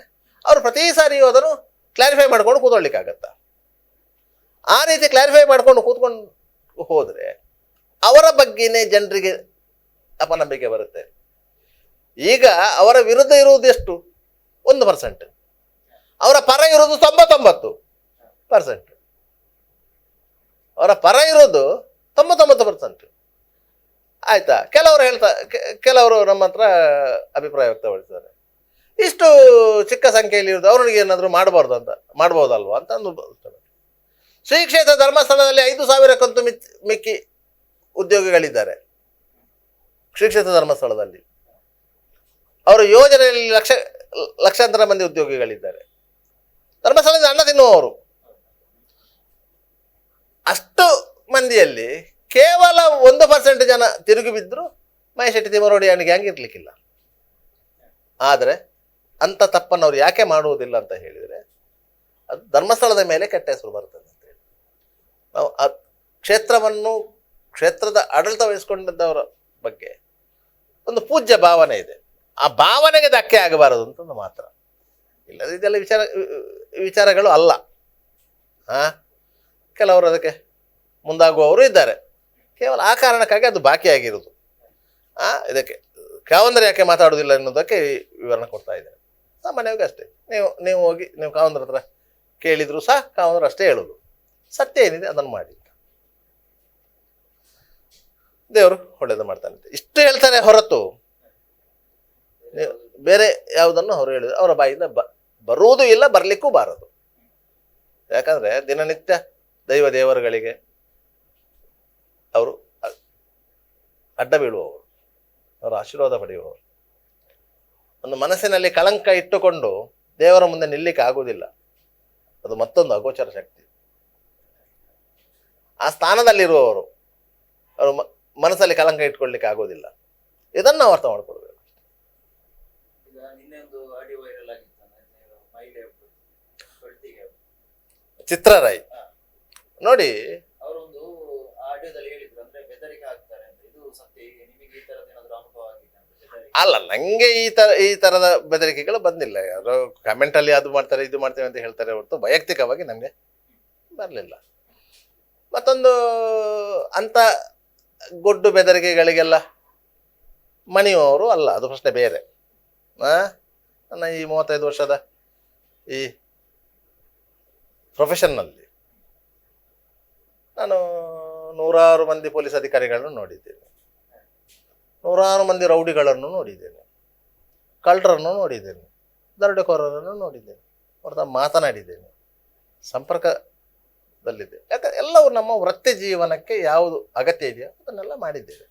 ಅವರು ಪ್ರತಿ ಸಾರಿಯೂ ಅದನ್ನು ಕ್ಲಾರಿಫೈ ಮಾಡ್ಕೊಂಡು ಕೂತ್ಕೊಳ್ಳಿಕ್ಕಾಗತ್ತಾ? ಆ ರೀತಿ ಕ್ಲಾರಿಫೈ ಮಾಡ್ಕೊಂಡು ಕೂತ್ಕೊಂಡು ಹೋದರೆ ಅವರ ಬಗ್ಗೆನೇ ಜನರಿಗೆ ಅಪನಂಬಿಕೆ ಬರುತ್ತೆ. ಈಗ ಅವರ ವಿರುದ್ಧ ಇರುವುದು ಎಷ್ಟು? ಒಂದು ಪರ್ಸೆಂಟ್ ಅವರ ಪರ ಇರೋದು ತೊಂಬತ್ತೊಂಬತ್ತು ಪರ್ಸೆಂಟ್ ಅವರ ಪರ ಇರೋದು ತೊಂಬತ್ತೊಂಬತ್ತು ಪರ್ಸೆಂಟ್ ಆಯ್ತಾ? ಕೆಲವರು ಹೇಳ್ತಾ ಕೆಲವರು ನಮ್ಮ ಹತ್ರ ಅಭಿಪ್ರಾಯ ವ್ಯಕ್ತಪಡಿಸ್ತಾರೆ ಇಷ್ಟು ಚಿಕ್ಕ ಸಂಖ್ಯೆಯಲ್ಲಿ ಇರೋದು ಅವ್ರಿಗೆ ಏನಾದರೂ ಮಾಡಬಾರ್ದು ಅಂತ ಮಾಡ್ಬೋದಲ್ವಾ ಅಂತ ಅನ್ಬೋದು ಶ್ರೀ ಕ್ಷೇತ್ರ ಧರ್ಮಸ್ಥಳದಲ್ಲಿ ಐದು ಸಾವಿರಕ್ಕಂತೂ ಮಿಚ್ ಮಿಕ್ಕಿ ಉದ್ಯೋಗಿಗಳಿದ್ದಾರೆ. ಶ್ರೀ ಕ್ಷೇತ್ರ ಧರ್ಮಸ್ಥಳದಲ್ಲಿ. ಅವರ ಯೋಜನೆಯಲ್ಲಿ ಲಕ್ಷ ಲಕ್ಷಾಂತರ ಮಂದಿ ಉದ್ಯೋಗಿಗಳಿದ್ದಾರೆ. ಧರ್ಮಸ್ಥಳದಿಂದ ಅನ್ನ ತಿನ್ನುವವರು. ಅಷ್ಟು ಮಂದಿಯಲ್ಲಿ ಕೇವಲ ಒಂದು ಪರ್ಸೆಂಟ್ ಜನ ತಿರುಗಿ ಬಿದ್ದರು ಮಹೇಶೆಟ್ಟಿ ತಿಮ್ಮರೋಡಿ ಅವನಿಗೆ ಹಂಗೆ ಇರಲಿಕ್ಕಿಲ್ಲ. ಆದರೆ ಅಂಥ ತಪ್ಪನ್ನು ಅವ್ರು ಯಾಕೆ ಮಾಡುವುದಿಲ್ಲ ಅಂತ ಹೇಳಿದರೆ ಅದು ಧರ್ಮಸ್ಥಳದ ಮೇಲೆ ಕೆಟ್ಟ ಹೆಸರು ಬರ್ತದೆ ಅಂತ ಹೇಳಿ. ನಾವು ಆ ಕ್ಷೇತ್ರವನ್ನು ಕ್ಷೇತ್ರದ ಆಡಳಿತ ವಹಿಸ್ಕೊಂಡಿದ್ದವರ ಬಗ್ಗೆ ಒಂದು ಪೂಜ್ಯ ಭಾವನೆ ಇದೆ. ಆ ಭಾವನೆಗೆ ಧಕ್ಕೆ ಆಗಬಾರದು ಅಂತಂದು ಮಾತ್ರ. ಇಲ್ಲ ಇದೆಲ್ಲ ವಿಚಾರ, ವಿಚಾರಗಳು ಅಲ್ಲ. ಹಾಂ ಕೆಲವರು ಅದಕ್ಕೆ ಮುಂದಾಗುವವರು ಇದ್ದಾರೆ. ಕೇವಲ ಆ ಕಾರಣಕ್ಕಾಗಿ ಅದು ಆಗಿರೋದು ಆ, ಇದಕ್ಕೆ ಕಾವಂದ್ರ ಯಾಕೆ ಮಾತಾಡೋದಿಲ್ಲ ಅನ್ನೋದಕ್ಕೆ ವಿವರಣೆ ಕೊಡ್ತಾ ಇದ್ದಾರೆ ಸಾಮಾನ್ಯವಾಗಿ ಅಷ್ಟೇ. ನೀವು ನೀವು ಹೋಗಿ, ನೀವು ಕಾವಂದ್ರ ಹತ್ರ ಕೇಳಿದ್ರು ಸಹ ಕಾವಂದ್ರ ಅಷ್ಟೇ ಹೇಳೋದು. ಸತ್ಯ ಏನಿದೆ ಅದನ್ನು ಮಾಡಿ ದೇವರು ಒಳ್ಳೇದು ಮಾಡ್ತಾನೆ ಇಷ್ಟು ಹೇಳ್ತಾರೆ ಹೊರತು. ಬೇರೆ ಯಾವುದನ್ನು ಅವರು ಹೇಳಿದ್ರು, ಅವರ ಬಾಯಿಂದ ಬ, ಬರುವುದೂ ಇಲ್ಲ, ಬರಲಿಕ್ಕೂ ಬಾರದು. ಯಾಕಂದರೆ ದಿನನಿತ್ಯ ದೈವ ದೇವರುಗಳಿಗೆ ಅವರು ಅಡ್ಡ ಬೀಳುವವರು ಅವರ ಆಶೀರ್ವಾದ ಪಡೆಯುವವರು. ಒಂದು ಮನಸ್ಸಿನಲ್ಲಿ ಕಳಂಕ ಇಟ್ಟುಕೊಂಡು ದೇವರ ಮುಂದೆ ನಿಲ್ಲಿಕ್ಕೆ ಆಗುವುದಿಲ್ಲ. ಅದು ಮತ್ತೊಂದು ಅಗೋಚರ ಶಕ್ತಿ. ಆ ಸ್ಥಾನದಲ್ಲಿರುವವರು ಅವರು ಮನಸ್ಸಲ್ಲಿ ಕಳಂಕ ಇಟ್ಕೊಳ್ಲಿಕ್ಕೆ ಆಗೋದಿಲ್ಲ ಇದನ್ನು ನಾವು ಅರ್ಥ ಮಾಡ್ಕೊಳ್ಬೇಕು. ಚಿತ್ರರಾಯ್. ನಿನ್ನೆ ಒಂದು ಆಡಿಯೋ ವೈರಲ್ ಆಗಿತ್ತು ಅಂದ್ರೆ ಮಹಿಳೆ ಒಬ್ರು, ಕೊಳ್ತಿಗೆ ಒಬ್ರು. ಚಿತ್ರರಾಯ್ ನೋಡಿ ಅವರೊಂದು ಆಡಿಯೋದಲ್ಲಿ ಹೇಳಿದ್ರು ಅಂದ್ರೆ ಬೆದರಿಕೆ ಆಗ್ತಾರೆ ಅಂತ ಇದು ಸತ್ಯ ಈಗ ನಿಮಗೆ ಈ ತರದ ಏನಾದ್ರು ಅನುಭವ ಆಗಿದೆ ಅಂತ ಬೆದರಿಕೆ ಅಲ್ಲ, ನಂಗೆ ಈ ತರ, ಈ ತರದ ಬೆದರಿಕೆಗಳು ಬಂದಿಲ್ಲ. ಯಾರು ಕಮೆಂಟ್ ಅಲ್ಲಿ ಅದು ಮಾಡ್ತಾರೆ, ಇದು ಮಾಡ್ತೇವೆ ಅಂತ ಹೇಳ್ತಾರೆ ಹೊರತು ವೈಯಕ್ತಿಕವಾಗಿ ನನಗೆ ಬರಲಿಲ್ಲ. ಮತ್ತೊಂದು, ಅಂತ ಗೊಡ್ಡು ಬೆದರಿಕೆಗಳಿಗೆಲ್ಲ ಮಣಿಯುವವರು ಅಲ್ಲ, ಅದು ಪ್ರಶ್ನೆ ಬೇರೆ. ನನ್ನ ಈ ಮೂವತ್ತೈದು ವರ್ಷದ ಈ ಪ್ರೊಫೆಷನ್ನಲ್ಲಿ ನಾನು ನೂರಾರು ಮಂದಿ ಪೊಲೀಸ್ ಅಧಿಕಾರಿಗಳನ್ನು ನೋಡಿದ್ದೇನೆ. ನೂರಾರು ಮಂದಿ ರೌಡಿಗಳನ್ನು ನೋಡಿದ್ದೇನೆ. ಕಳ್ಳರನ್ನು ನೋಡಿದ್ದೇನೆ. ದರೋಡೆಕೋರರನ್ನು ನೋಡಿದ್ದೇನೆ. ಅವ್ರ ಮಾತನಾಡಿದ್ದೇನೆ. ಸಂಪರ್ಕದಲ್ಲಿದ್ದೆ. ಯಾಕಂದ್ರೆ ಎಲ್ಲವೂ ನಮ್ಮ ವೃತ್ತಿ ಜೀವನಕ್ಕೆ ಯಾವುದು ಅಗತ್ಯ ಇದೆಯೋ ಅದನ್ನೆಲ್ಲ ಮಾಡಿದ್ದೇವೆ.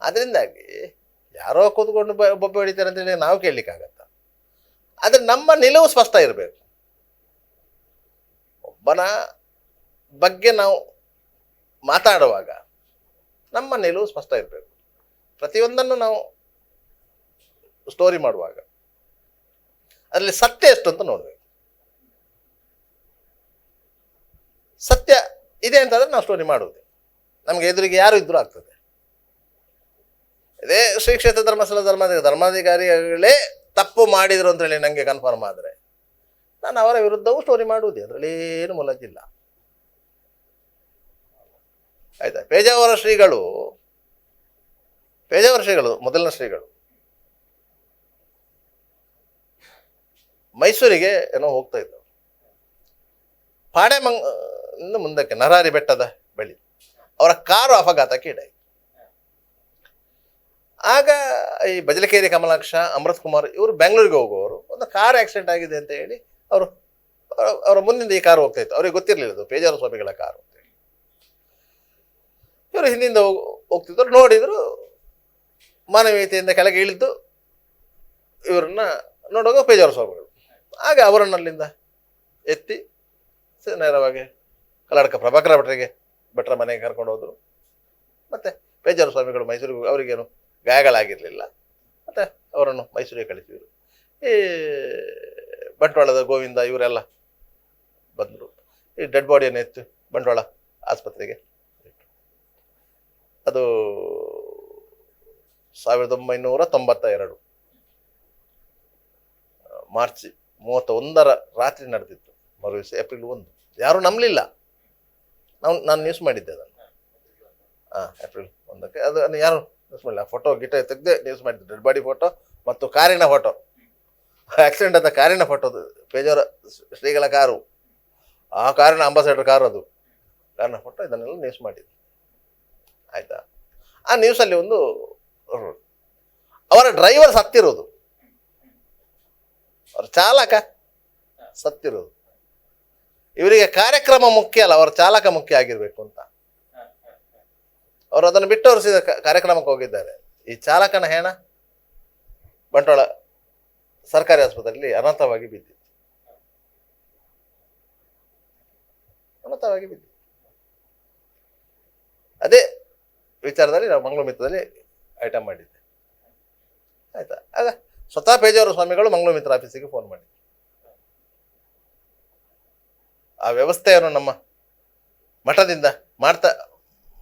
ಅದರಿಂದಾಗಿ ಯಾರೋ ಕೂತ್ಕೊಂಡು ಬ, ಬೊಬ್ಬೆ ಹೊಡಿತಾರೆ ಅಂತೇಳಿ ನಾವು ಕೇಳಲಿಕ್ಕಾಗತ್ತ ಆದರೆ ನಮ್ಮ ನಿಲುವು ಸ್ಪಷ್ಟ ಇರಬೇಕು. ಒಬ್ಬನ ಬಗ್ಗೆ ನಾವು ಮಾತಾಡುವಾಗ ನಮ್ಮ ನಿಲುವು ಸ್ಪಷ್ಟ ಇರಬೇಕು. ಪ್ರತಿಯೊಂದನ್ನು ನಾವು ಸ್ಟೋರಿ ಮಾಡುವಾಗ. ಅದರಲ್ಲಿ ಸತ್ಯ ಎಷ್ಟು ಅಂತ ನೋಡಬೇಕು. ಸತ್ಯ ಇದೆ ಅಂತಂದರೆ ನಾವು ಸ್ಟೋರಿ ಮಾಡುವುದು. ನಮಗೆ ಎದುರಿಗೆ ಯಾರು ಇದ್ದರೂ ಆಗ್ತದೆ. ಇದೇ ಶ್ರೀ ಕ್ಷೇತ್ರ ಧರ್ಮಸ್ಥಳ ಧರ್ಮಾಧಿಕಾರಿ ಧರ್ಮಾಧಿಕಾರಿಗಳೇ ತಪ್ಪು ಮಾಡಿದ್ರು ಅಂತೇಳಿ ನನಗೆ ಕನ್ಫರ್ಮ್ ಆದರೆ, ನಾನು ಅವರ ವಿರುದ್ಧವೂ ಸ್ಟೋರಿ ಮಾಡುವುದೇ, ಅದರಲ್ಲಿ ಏನು ಮುಲಜಿಲ್ಲ. ಆಯ್ತಾ? ಪೇಜಾವರ ಶ್ರೀಗಳು ಪೇಜಾವರ ಶ್ರೀಗಳು ಮೊದಲನೇ ಶ್ರೀಗಳು. ಮೈಸೂರಿಗೆ ಏನೋ ಹೋಗ್ತಾ ಇದ್ದವು. ಪಾಡೆಮಂಗ ಮುಂದಕ್ಕೆ ನರಾರಿ ಬೆಟ್ಟದ ಬಳಿ ಅವರ ಕಾರು ಅಪಘಾತಕ್ಕೆ ಈಡಾಯಿತು. ಆಗ ಈ ಬಜಲಕೇರಿ ಕಮಲಾಕ್ಷ, ಅಮೃತ್ ಕುಮಾರ್ ಇವರು ಬೆಂಗಳೂರಿಗೆ ಹೋಗುವವರು, ಒಂದು ಕಾರ್ ಆಕ್ಸಿಡೆಂಟ್ ಆಗಿದೆ ಅಂತ ಹೇಳಿ ಅವರು, ಅವರ- ಮುಂದಿನ ಈ ಕಾರು ಹೋಗ್ತಾ ಇತ್ತು. ಅವ್ರಿಗೆ ಗೊತ್ತಿರಲಿಲ್ಲ ಅದು ಪೇಜಾರ ಸ್ವಾಮಿಗಳ ಕಾರು ಅಂತ ಇವರು ಹಿಂದಿಂದ ಹೋಗ್, ಹೋಗ್ತಿದ್ರು, ನೋಡಿದ್ರು ಮಾನವೀಯತೆಯಿಂದ ಕೆಳಗೆ ಇಳಿದು ಇವರನ್ನ ನೋಡುವಾಗ ಪೇಜಾರ ಸ್ವಾಮಿಗಳು. ಆಗ ಅವರನ್ನಲ್ಲಿಂದ ಎತ್ತಿ ನೇರವಾಗಿ ಕಲಾಡಕ ಪ್ರಭಾಕರ ಭಟ್ರಿಗೆ ಭಟ್ರ ಮನೆಗೆ ಕರ್ಕೊಂಡು ಹೋದರು. ಮತ್ತೆ ಪೇಜಾರ ಸ್ವಾಮಿಗಳು ಮೈಸೂರಿಗೆ ಅವರಿಗೇನು ಗಾಯಗಳಾಗಿರಲಿಲ್ಲ. ಮತ್ತು ಅವರನ್ನು ಮೈಸೂರಿಗೆ ಕಳಿಸಿದರು. ಈ ಬಂಟ್ವಾಳದ ಗೋವಿಂದ ಇವರೆಲ್ಲ ಬಂದರು. ಈ ಡೆಡ್ ಬಾಡಿಯನ್ನು ಎತ್ತು ಬಂಟ್ವಾಳ ಆಸ್ಪತ್ರೆಗೆ. ಅದು ಸಾವಿರದ ಒಂಬೈನೂರ ತೊಂಬತ್ತ ಎರಡು ಮಾರ್ಚ್ ಮೂವತ್ತ ಒಂದರ ರಾತ್ರಿ ನಡೆದಿತ್ತು ಮರು ದಿವಸ ಏಪ್ರಿಲ್ ಒಂದು. ಯಾರೂ ನಂಬಲಿಲ್ಲ. ನಾವು, ನಾನು ನ್ಯೂಸ್ ಮಾಡಿದ್ದೆ ಅದನ್ನು. ಹಾಂ ಏಪ್ರಿಲ್ ಒಂದಕ್ಕೆ. ಅದು ಅದು ಯಾರು ನ್ಯೂಸ್ ಮಾಡಿಲ್ಲ. ಫೋಟೋ ಗಿಟ ತೆಗೆದೆ ನ್ಯೂಸ್ ಮಾಡಿದ್ದೆ. ಡೆಡ್ ಬಾಡಿ ಫೋಟೋ ಮತ್ತು ಕಾರಿನ ಫೋಟೋ ಆಕ್ಸಿಡೆಂಟ್ ಆದ ಕಾರಿನ ಫೋಟೋ ಪೇಜಾವರ ಶ್ರೀಗಳ ಕಾರು. ಆ ಕಾರಿನ ಅಂಬಾಸಡರ್ ಕಾರು ಅದು. ಕಾರಿನ ಫೋಟೋ ಇದನ್ನೆಲ್ಲ ನ್ಯೂಸ್ ಮಾಡಿದ್ದು. ಆಯಿತಾ? ಆ ನ್ಯೂಸಲ್ಲಿ ಒಂದು ಅವರ ಡ್ರೈವರ್ ಸತ್ತಿರೋದು. ಅವ್ರ ಚಾಲಕ ಸತ್ತಿರೋದು. ಇವರಿಗೆ ಕಾರ್ಯಕ್ರಮ ಮುಖ್ಯ ಅಲ್ಲ, ಅವರ ಚಾಲಕ ಮುಖ್ಯ ಆಗಿರ್ಬೇಕು ಅಂತ. ಅವರು ಅದನ್ನು ಬಿಟ್ಟು ಸೀದಾ ಕಾರ್ಯಕ್ರಮಕ್ಕೆ ಹೋಗಿದ್ದಾರೆ. ಈ ಚಾಲಕನ ಹೆಣ ಬಂಟ್ವಾಳ ಸರ್ಕಾರಿ ಆಸ್ಪತ್ರೆಯಲ್ಲಿ ಅನಂತವಾಗಿ ಬಿದ್ದಿತ್ತು. ಅನಂತವಾಗಿ ಬಿದ್ದಿತ್ತು. ಅದೇ ವಿಚಾರದಲ್ಲಿ ನಾವು ಮಂಗಳೂರು ಮಿತ್ರದಲ್ಲಿ ಐಟಮ್ ಮಾಡಿದ್ದೆ. ಆಯ್ತಾ? ಅದ, ಸ್ವತಃ ಪೇಜಾವರ ಸ್ವಾಮಿಗಳು ಮಂಗಳೂರು ಮಿತ್ರ ಆಫೀಸಿಗೆ ಫೋನ್ ಮಾಡಿ ಆ ವ್ಯವಸ್ಥೆಯನ್ನು ನಮ್ಮ ಮಠದಿಂದ ಮಾಡ್ತಾ,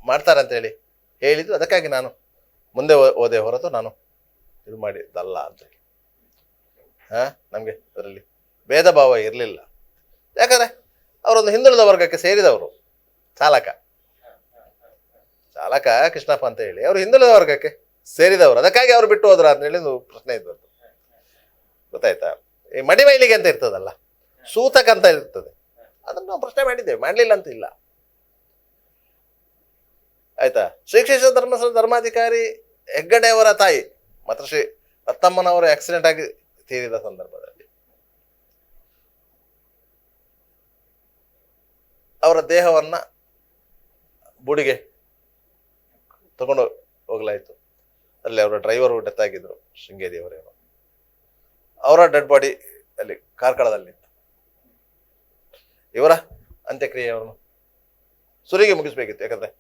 ಮಾಡ್ತಾರೆ ಅಂತೇಳಿ ಹೇಳಿದ್ದು ಅದಕ್ಕಾಗಿ ನಾನು ಮುಂದೆ ಓದೇ ಹೊರತು ನಾನು ಇದು ಮಾಡಿದ್ದಲ್ಲ ಅಂತೇಳಿ ಹಾಂ, ನಮಗೆ ಅದರಲ್ಲಿ ಭೇದ ಭಾವ ಇರಲಿಲ್ಲ. ಯಾಕಂದರೆ ಅವರೊಂದು ಹಿಂದುಳಿದ ವರ್ಗಕ್ಕೆ ಸೇರಿದವರು, ಚಾಲಕ. ಚಾಲಕ ಕೃಷ್ಣಪ್ಪ ಅಂತ ಹೇಳಿ, ಅವರು ಹಿಂದುಳಿದ ವರ್ಗಕ್ಕೆ ಸೇರಿದವರು. ಅದಕ್ಕಾಗಿ ಅವ್ರು ಬಿಟ್ಟು ಹೋದ್ರ ಅಂತೇಳಿ ಪ್ರಶ್ನೆ ಇದ್ದದ್ದು ಗೊತ್ತಾಯ್ತಾ? ಈ ಮಡಿಮೈಲಿಗೆ ಅಂತ ಇರ್ತದಲ್ಲ, ಸೂತಕ ಅಂತ ಇರ್ತದೆ. ಅದನ್ನು ನಾವು ಪ್ರಶ್ನೆ ಮಾಡಿದ್ದೇವೆ. ಮಾಡಲಿಲ್ಲ ಅಂತ ಇಲ್ಲ. ಆಯ್ತಾ? ಶ್ರೀ ಕ್ಷೇತ್ರ ಧರ್ಮಸ್ಥಳ ಧರ್ಮಾಧಿಕಾರಿ ಹೆಗ್ಗಡೆಯವರ ತಾಯಿ, ಮಾತ್ರ ಶ್ರೀ ರತ್ತಮ್ಮನವರು ಆಕ್ಸಿಡೆಂಟ್ ಆಗಿ ತೀರಿದ ಸಂದರ್ಭದಲ್ಲಿ. ಅವರ ದೇಹವನ್ನ ಬುಡಿಗೆ ತಗೊಂಡು ಹೋಗ್ಲಾಯ್ತು. ಅಲ್ಲಿ ಅವರ ಡ್ರೈವರು ಡೆತ್ ಆಗಿದ್ರು ಶೃಂಗೇರಿಯವರೇನೋ ಅವರ ಡೆಡ್ ಬಾಡಿ ಅಲ್ಲಿ ಕಾರ್ಕಳದಲ್ಲಿತ್ತು ಇವರ ಅವರು ಸುರಿಗೆ ಮುಗಿಸ್ಬೇಕಿತ್ತು, ಯಾಕಂದ್ರೆ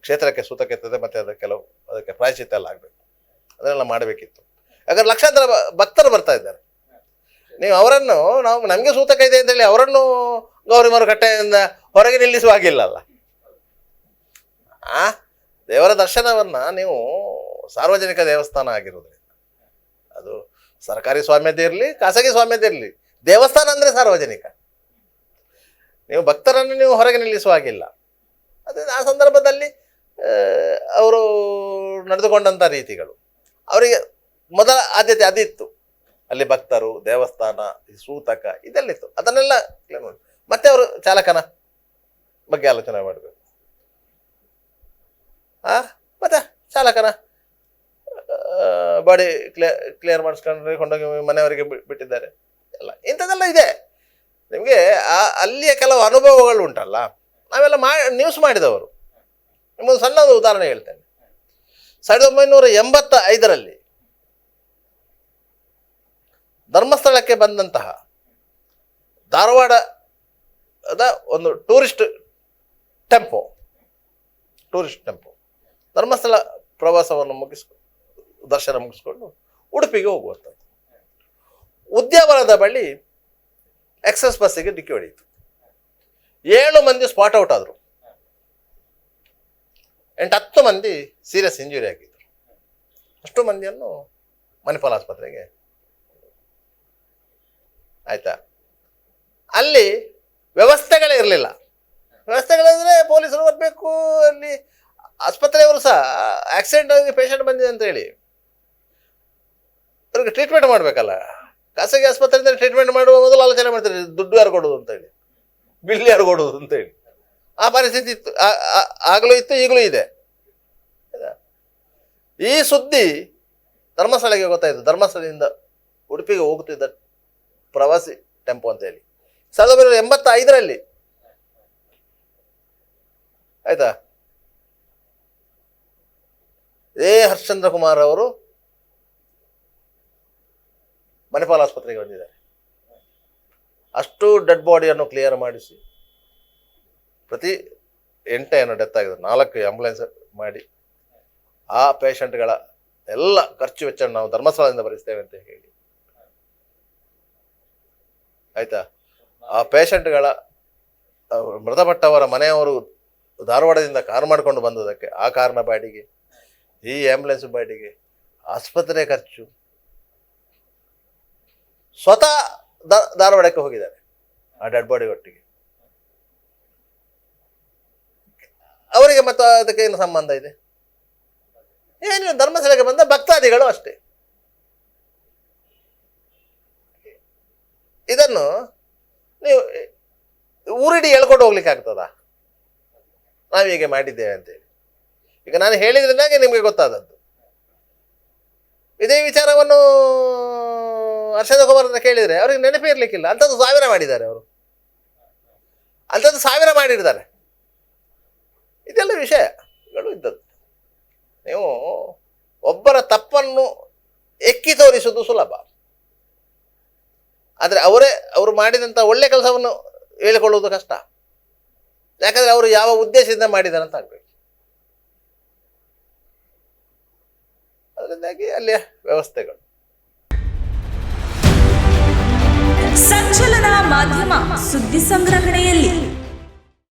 ಕ್ಷೇತ್ರಕ್ಕೆ ಸೂತಕ್ಕೆತ್ತದೆ ಮತ್ತೆ ಅದಕ್ಕೆ ಕೆಲವು, ಅದಕ್ಕೆ ಪ್ರಾಯಶ್ಚಿತ್ತ ಎಲ್ಲ ಆಗಬೇಕು. ಅದನ್ನೆಲ್ಲ ಮಾಡಬೇಕಿತ್ತು. ಯಾಕಂದ್ರೆ ಲಕ್ಷಾಂತರ ಭಕ್ತರು ಬರ್ತಾ ಇದ್ದಾರೆ. ನೀವು ಅವರನ್ನು, ನಾವು, ನಮಗೆ ಸೂತಕ ಇದೆ ಅಂತೇಳಿ ಅವರನ್ನು ಗೌರಿ ಮಾರುಕಟ್ಟೆಯಿಂದ ಹೊರಗೆ ನಿಲ್ಲಿಸುವ ಹಾಗಿಲ್ಲಲ್ಲ ಆ? ದೇವರ ದರ್ಶನವನ್ನ ನೀವು ಸಾರ್ವಜನಿಕ ದೇವಸ್ಥಾನ ಆಗಿರೋದ್ರಿಂದ. ಅದು ಸರ್ಕಾರಿ ಸ್ವಾಮ್ಯತೆ ಇರಲಿ, ಖಾಸಗಿ ಸ್ವಾಮ್ಯತೆ ಇರಲಿ. ದೇವಸ್ಥಾನ ಅಂದರೆ ಸಾರ್ವಜನಿಕ. ನೀವು ಭಕ್ತರನ್ನು ನೀವು ಹೊರಗೆ ನಿಲ್ಲಿಸುವ ಹಾಗಿಲ್ಲ. ಅದೇ ಆ ಸಂದರ್ಭದಲ್ಲಿ ಅವರು ನಡೆದುಕೊಂಡಂಥ ರೀತಿಗಳು. ಅವರಿಗೆ ಮೊದಲ ಆದ್ಯತೆ ಅದಿತ್ತು. ಅಲ್ಲಿ ಭಕ್ತರು, ದೇವಸ್ಥಾನ ಸೂತಕ ಇದೆಲ್ಲಿತ್ತು ಅದನ್ನೆಲ್ಲ ಮತ್ತೆ ಅವರು ಚಾಲಕನ ಬಗ್ಗೆ ಆಲೋಚನೆ ಮಾಡಬೇಕು ಆ, ಮತ್ತೆ ಚಾಲಕನ ಬಾಡಿ ಕ್ಲಿಯರ್ ಕ್ಲಿಯರ್ ಮಾಡಿಸ್ಕೊಂಡ್ರೆ ಕೊಂಡೋಗಿ ಮನೆಯವರಿಗೆ ಬಿಟ್ಟಿದ್ದಾರೆ. ಎಲ್ಲ, ಇಂಥದ್ದೆಲ್ಲ ಇದೆ. ನಿಮಗೆ ಆ, ಅಲ್ಲಿಯ ಕೆಲವು ಅನುಭವಗಳು ಉಂಟಲ್ಲ, ನಾವೆಲ್ಲ ಮಾ ನ್ಯೂಸ್ ಮಾಡಿದವರು. ನಿಮ್ಮೊಂದು ಸಣ್ಣದು ಉದಾಹರಣೆ ಹೇಳ್ತೇನೆ. ಸಾವಿರದ ಒಂಬೈನೂರ ಎಂಬತ್ತ ಐದರಲ್ಲಿ ಧರ್ಮಸ್ಥಳಕ್ಕೆ ಬಂದಂತಹ ಧಾರವಾಡದ ಒಂದು tourist tempo tourist tempo. Dharmasthala ಪ್ರವಾಸವನ್ನು ಮುಗಿಸ್ಕೊಂಡು ದರ್ಶನ ಮುಗಿಸ್ಕೊಂಡು ಉಡುಪಿಗೆ ಹೋಗುವಂಥದ್ದು. ಉದ್ಯಾವರದ ಬಳಿ ಎಕ್ಸಸ್ ಬಸ್ಸಿಗೆ ಡಿಕ್ಕಿ ಹೊಡೆಯಿತು. ಏಳು ಮಂದಿ ಸ್ಪಾಟ್ ಔಟ್ ಆದರು. ಎಂಟು ಹತ್ತು ಮಂದಿ ಸೀರಿಯಸ್ ಇಂಜುರಿ ಆಗಿದ್ದರು ಅಷ್ಟು ಮಂದಿಯನ್ನು ಮಣಿಪಾಲ್ ಆಸ್ಪತ್ರೆಗೆ ಆಯ್ತಾ? ಅಲ್ಲಿ ವ್ಯವಸ್ಥೆಗಳೇ ಇರಲಿಲ್ಲ. ವ್ಯವಸ್ಥೆಗಳಂದ್ರೆ ಪೊಲೀಸರು ಬರಬೇಕು, ಅಲ್ಲಿ ಆಸ್ಪತ್ರೆಯವರು ಸಹ ಆಕ್ಸಿಡೆಂಟ್ ಆಗಿ ಪೇಷಂಟ್ ಬಂದಿದೆ ಅಂತ ಹೇಳಿ, ಅವ್ರಿಗೆ ಟ್ರೀಟ್ಮೆಂಟ್ ಮಾಡಬೇಕಲ್ಲ. ಖಾಸಗಿ ಆಸ್ಪತ್ರೆಯಿಂದ ಟ್ರೀಟ್ಮೆಂಟ್ ಮಾಡುವ ಮೊದಲು ಆಲೋಚನೆ ಮಾಡ್ತಾರೆ ದುಡ್ಡು ಯಾರು ಕೊಡೋದು ಅಂತ ಹೇಳಿ. ಬಿಲ್ ಯಾರು ಕೊಡೋದು ಅಂತ ಹೇಳಿ. ಆ ಪರಿಸ್ಥಿತಿ ಇತ್ತು ಆಗಲೂ ಇತ್ತು, ಈಗಲೂ ಇದೆ. ಈ ಸುದ್ದಿ ಧರ್ಮಸ್ಥಳಕ್ಕೆ ಗೊತ್ತಾಯಿತು ಧರ್ಮಸ್ಥಳದಿಂದ ಉಡುಪಿಗೆ ಹೋಗುತ್ತಿದ್ದ ಪ್ರವಾಸಿ ಟೆಂಪೋ ಅಂತ ಹೇಳಿ. ಸಾವಿರದ ಒಂಬೈನೂರ ಎಂಬತ್ತೈದರಲ್ಲಿ, ಆಯ್ತಾ? ಎ ಹರ್ಷಚಂದ್ರ ಕುಮಾರ್ ಅವರು ಮಣಿಪಾಲ್ ಆಸ್ಪತ್ರೆಗೆ ಬಂದಿದ್ದಾರೆ. ಅಷ್ಟು ಡೆಡ್ ಬಾಡಿಯನ್ನು ಕ್ಲಿಯರ್ ಮಾಡಿಸಿ, ಪ್ರತಿ ಎಂಟು ಏನೋ ಡೆತ್ ಆಗಿದೆ, ನಾಲ್ಕು ಆಂಬುಲೆನ್ಸ್ ಮಾಡಿ, ಆ ಪೇಷಂಟ್ಗಳ ಎಲ್ಲ ಖರ್ಚು ವೆಚ್ಚ ನಾವು ಧರ್ಮಸ್ಥಳದಿಂದ ಭರಿಸ್ತೇವೆ ಅಂತ ಹೇಳಿ. ಆಯ್ತಾ? ಆ ಪೇಷಂಟ್ಗಳ ಮೃತಪಟ್ಟವರ ಮನೆಯವರು ಧಾರವಾಡದಿಂದ ಕಾರ್ ಮಾಡಿಕೊಂಡು ಬಂದದಕ್ಕೆ ಆ ಕಾರ್ನ ಬಾಡಿಗೆ ಈ ಆಂಬುಲೆನ್ಸ್ ಬಾಡಿಗೆ, ಆಸ್ಪತ್ರೆ ಖರ್ಚು. ಸ್ವತಃ ಧಾರವಾಡಕ್ಕೆ ಹೋಗಿದ್ದಾರೆ, ಆ ಡೆಡ್ ಬಾಡಿ ಒಟ್ಟಿಗೆ. ಅವರಿಗೆ ಮತ್ತು ಅದಕ್ಕೆ ಏನು ಸಂಬಂಧ ಇದೆ? ಏನು ಧರ್ಮಸ್ಥಳಕ್ಕೆ ಬಂದ ಭಕ್ತಾದಿಗಳು ಅಷ್ಟೇ. ಇದನ್ನು ನೀವು, ಊರಿಡಿ ಹೇಳ್ಕೊಂಡು ಹೋಗ್ಲಿಕ್ಕೆ ಆಗ್ತದಾ? ನಾವು ಹೀಗೆ ಮಾಡಿದ್ದೇವೆ ಅಂತೇಳಿ ಈಗ ನಾನು ಹೇಳಿದ್ರಿಂದಾಗೆ ನಿಮಗೆ ಗೊತ್ತಾದದ್ದು. ಇದೇ ವಿಚಾರವನ್ನು ಹರ್ಷದ ಕುಮಾರ್ ಕೇಳಿದರೆ ಅವ್ರಿಗೆ ನೆನಪೇ ಇರಲಿಕ್ಕಿಲ್ಲ. ಅಂಥದ್ದು ಸಾವಿರ ಮಾಡಿದ್ದಾರೆ ಅವರು. ಅಂಥದ್ದು ಸಾವಿರ ಮಾಡಿರ್ತಾರೆ. ಇದೆಲ್ಲ ವಿಷಯಗಳು ಇದ್ದದ್ದು. ನೀವು ಒಬ್ಬರ ತಪ್ಪನ್ನು ಎಕ್ಕಿ ತೋರಿಸುವುದು ಸುಲಭ. ಆದರೆ ಅವರೇ ಅವರು ಮಾಡಿದಂಥ ಒಳ್ಳೆ ಕೆಲಸವನ್ನು ಹೇಳಿಕೊಳ್ಳುವುದು ಕಷ್ಟ. ಯಾಕಂದರೆ ಅವರು ಯಾವ ಉದ್ದೇಶದಿಂದ ಮಾಡಿದ್ದಾರೆ ಅಂತ ಆಗ್ಬೇಕು. ಅದರಿಂದಾಗಿ ಅಲ್ಲಿಯ ವ್ಯವಸ್ಥೆಗಳು. ಸಂಚಲನ ಮಾಧ್ಯಮ ಸುದ್ದಿ ಸಂಗ್ರಹಣೆಯಲ್ಲಿ.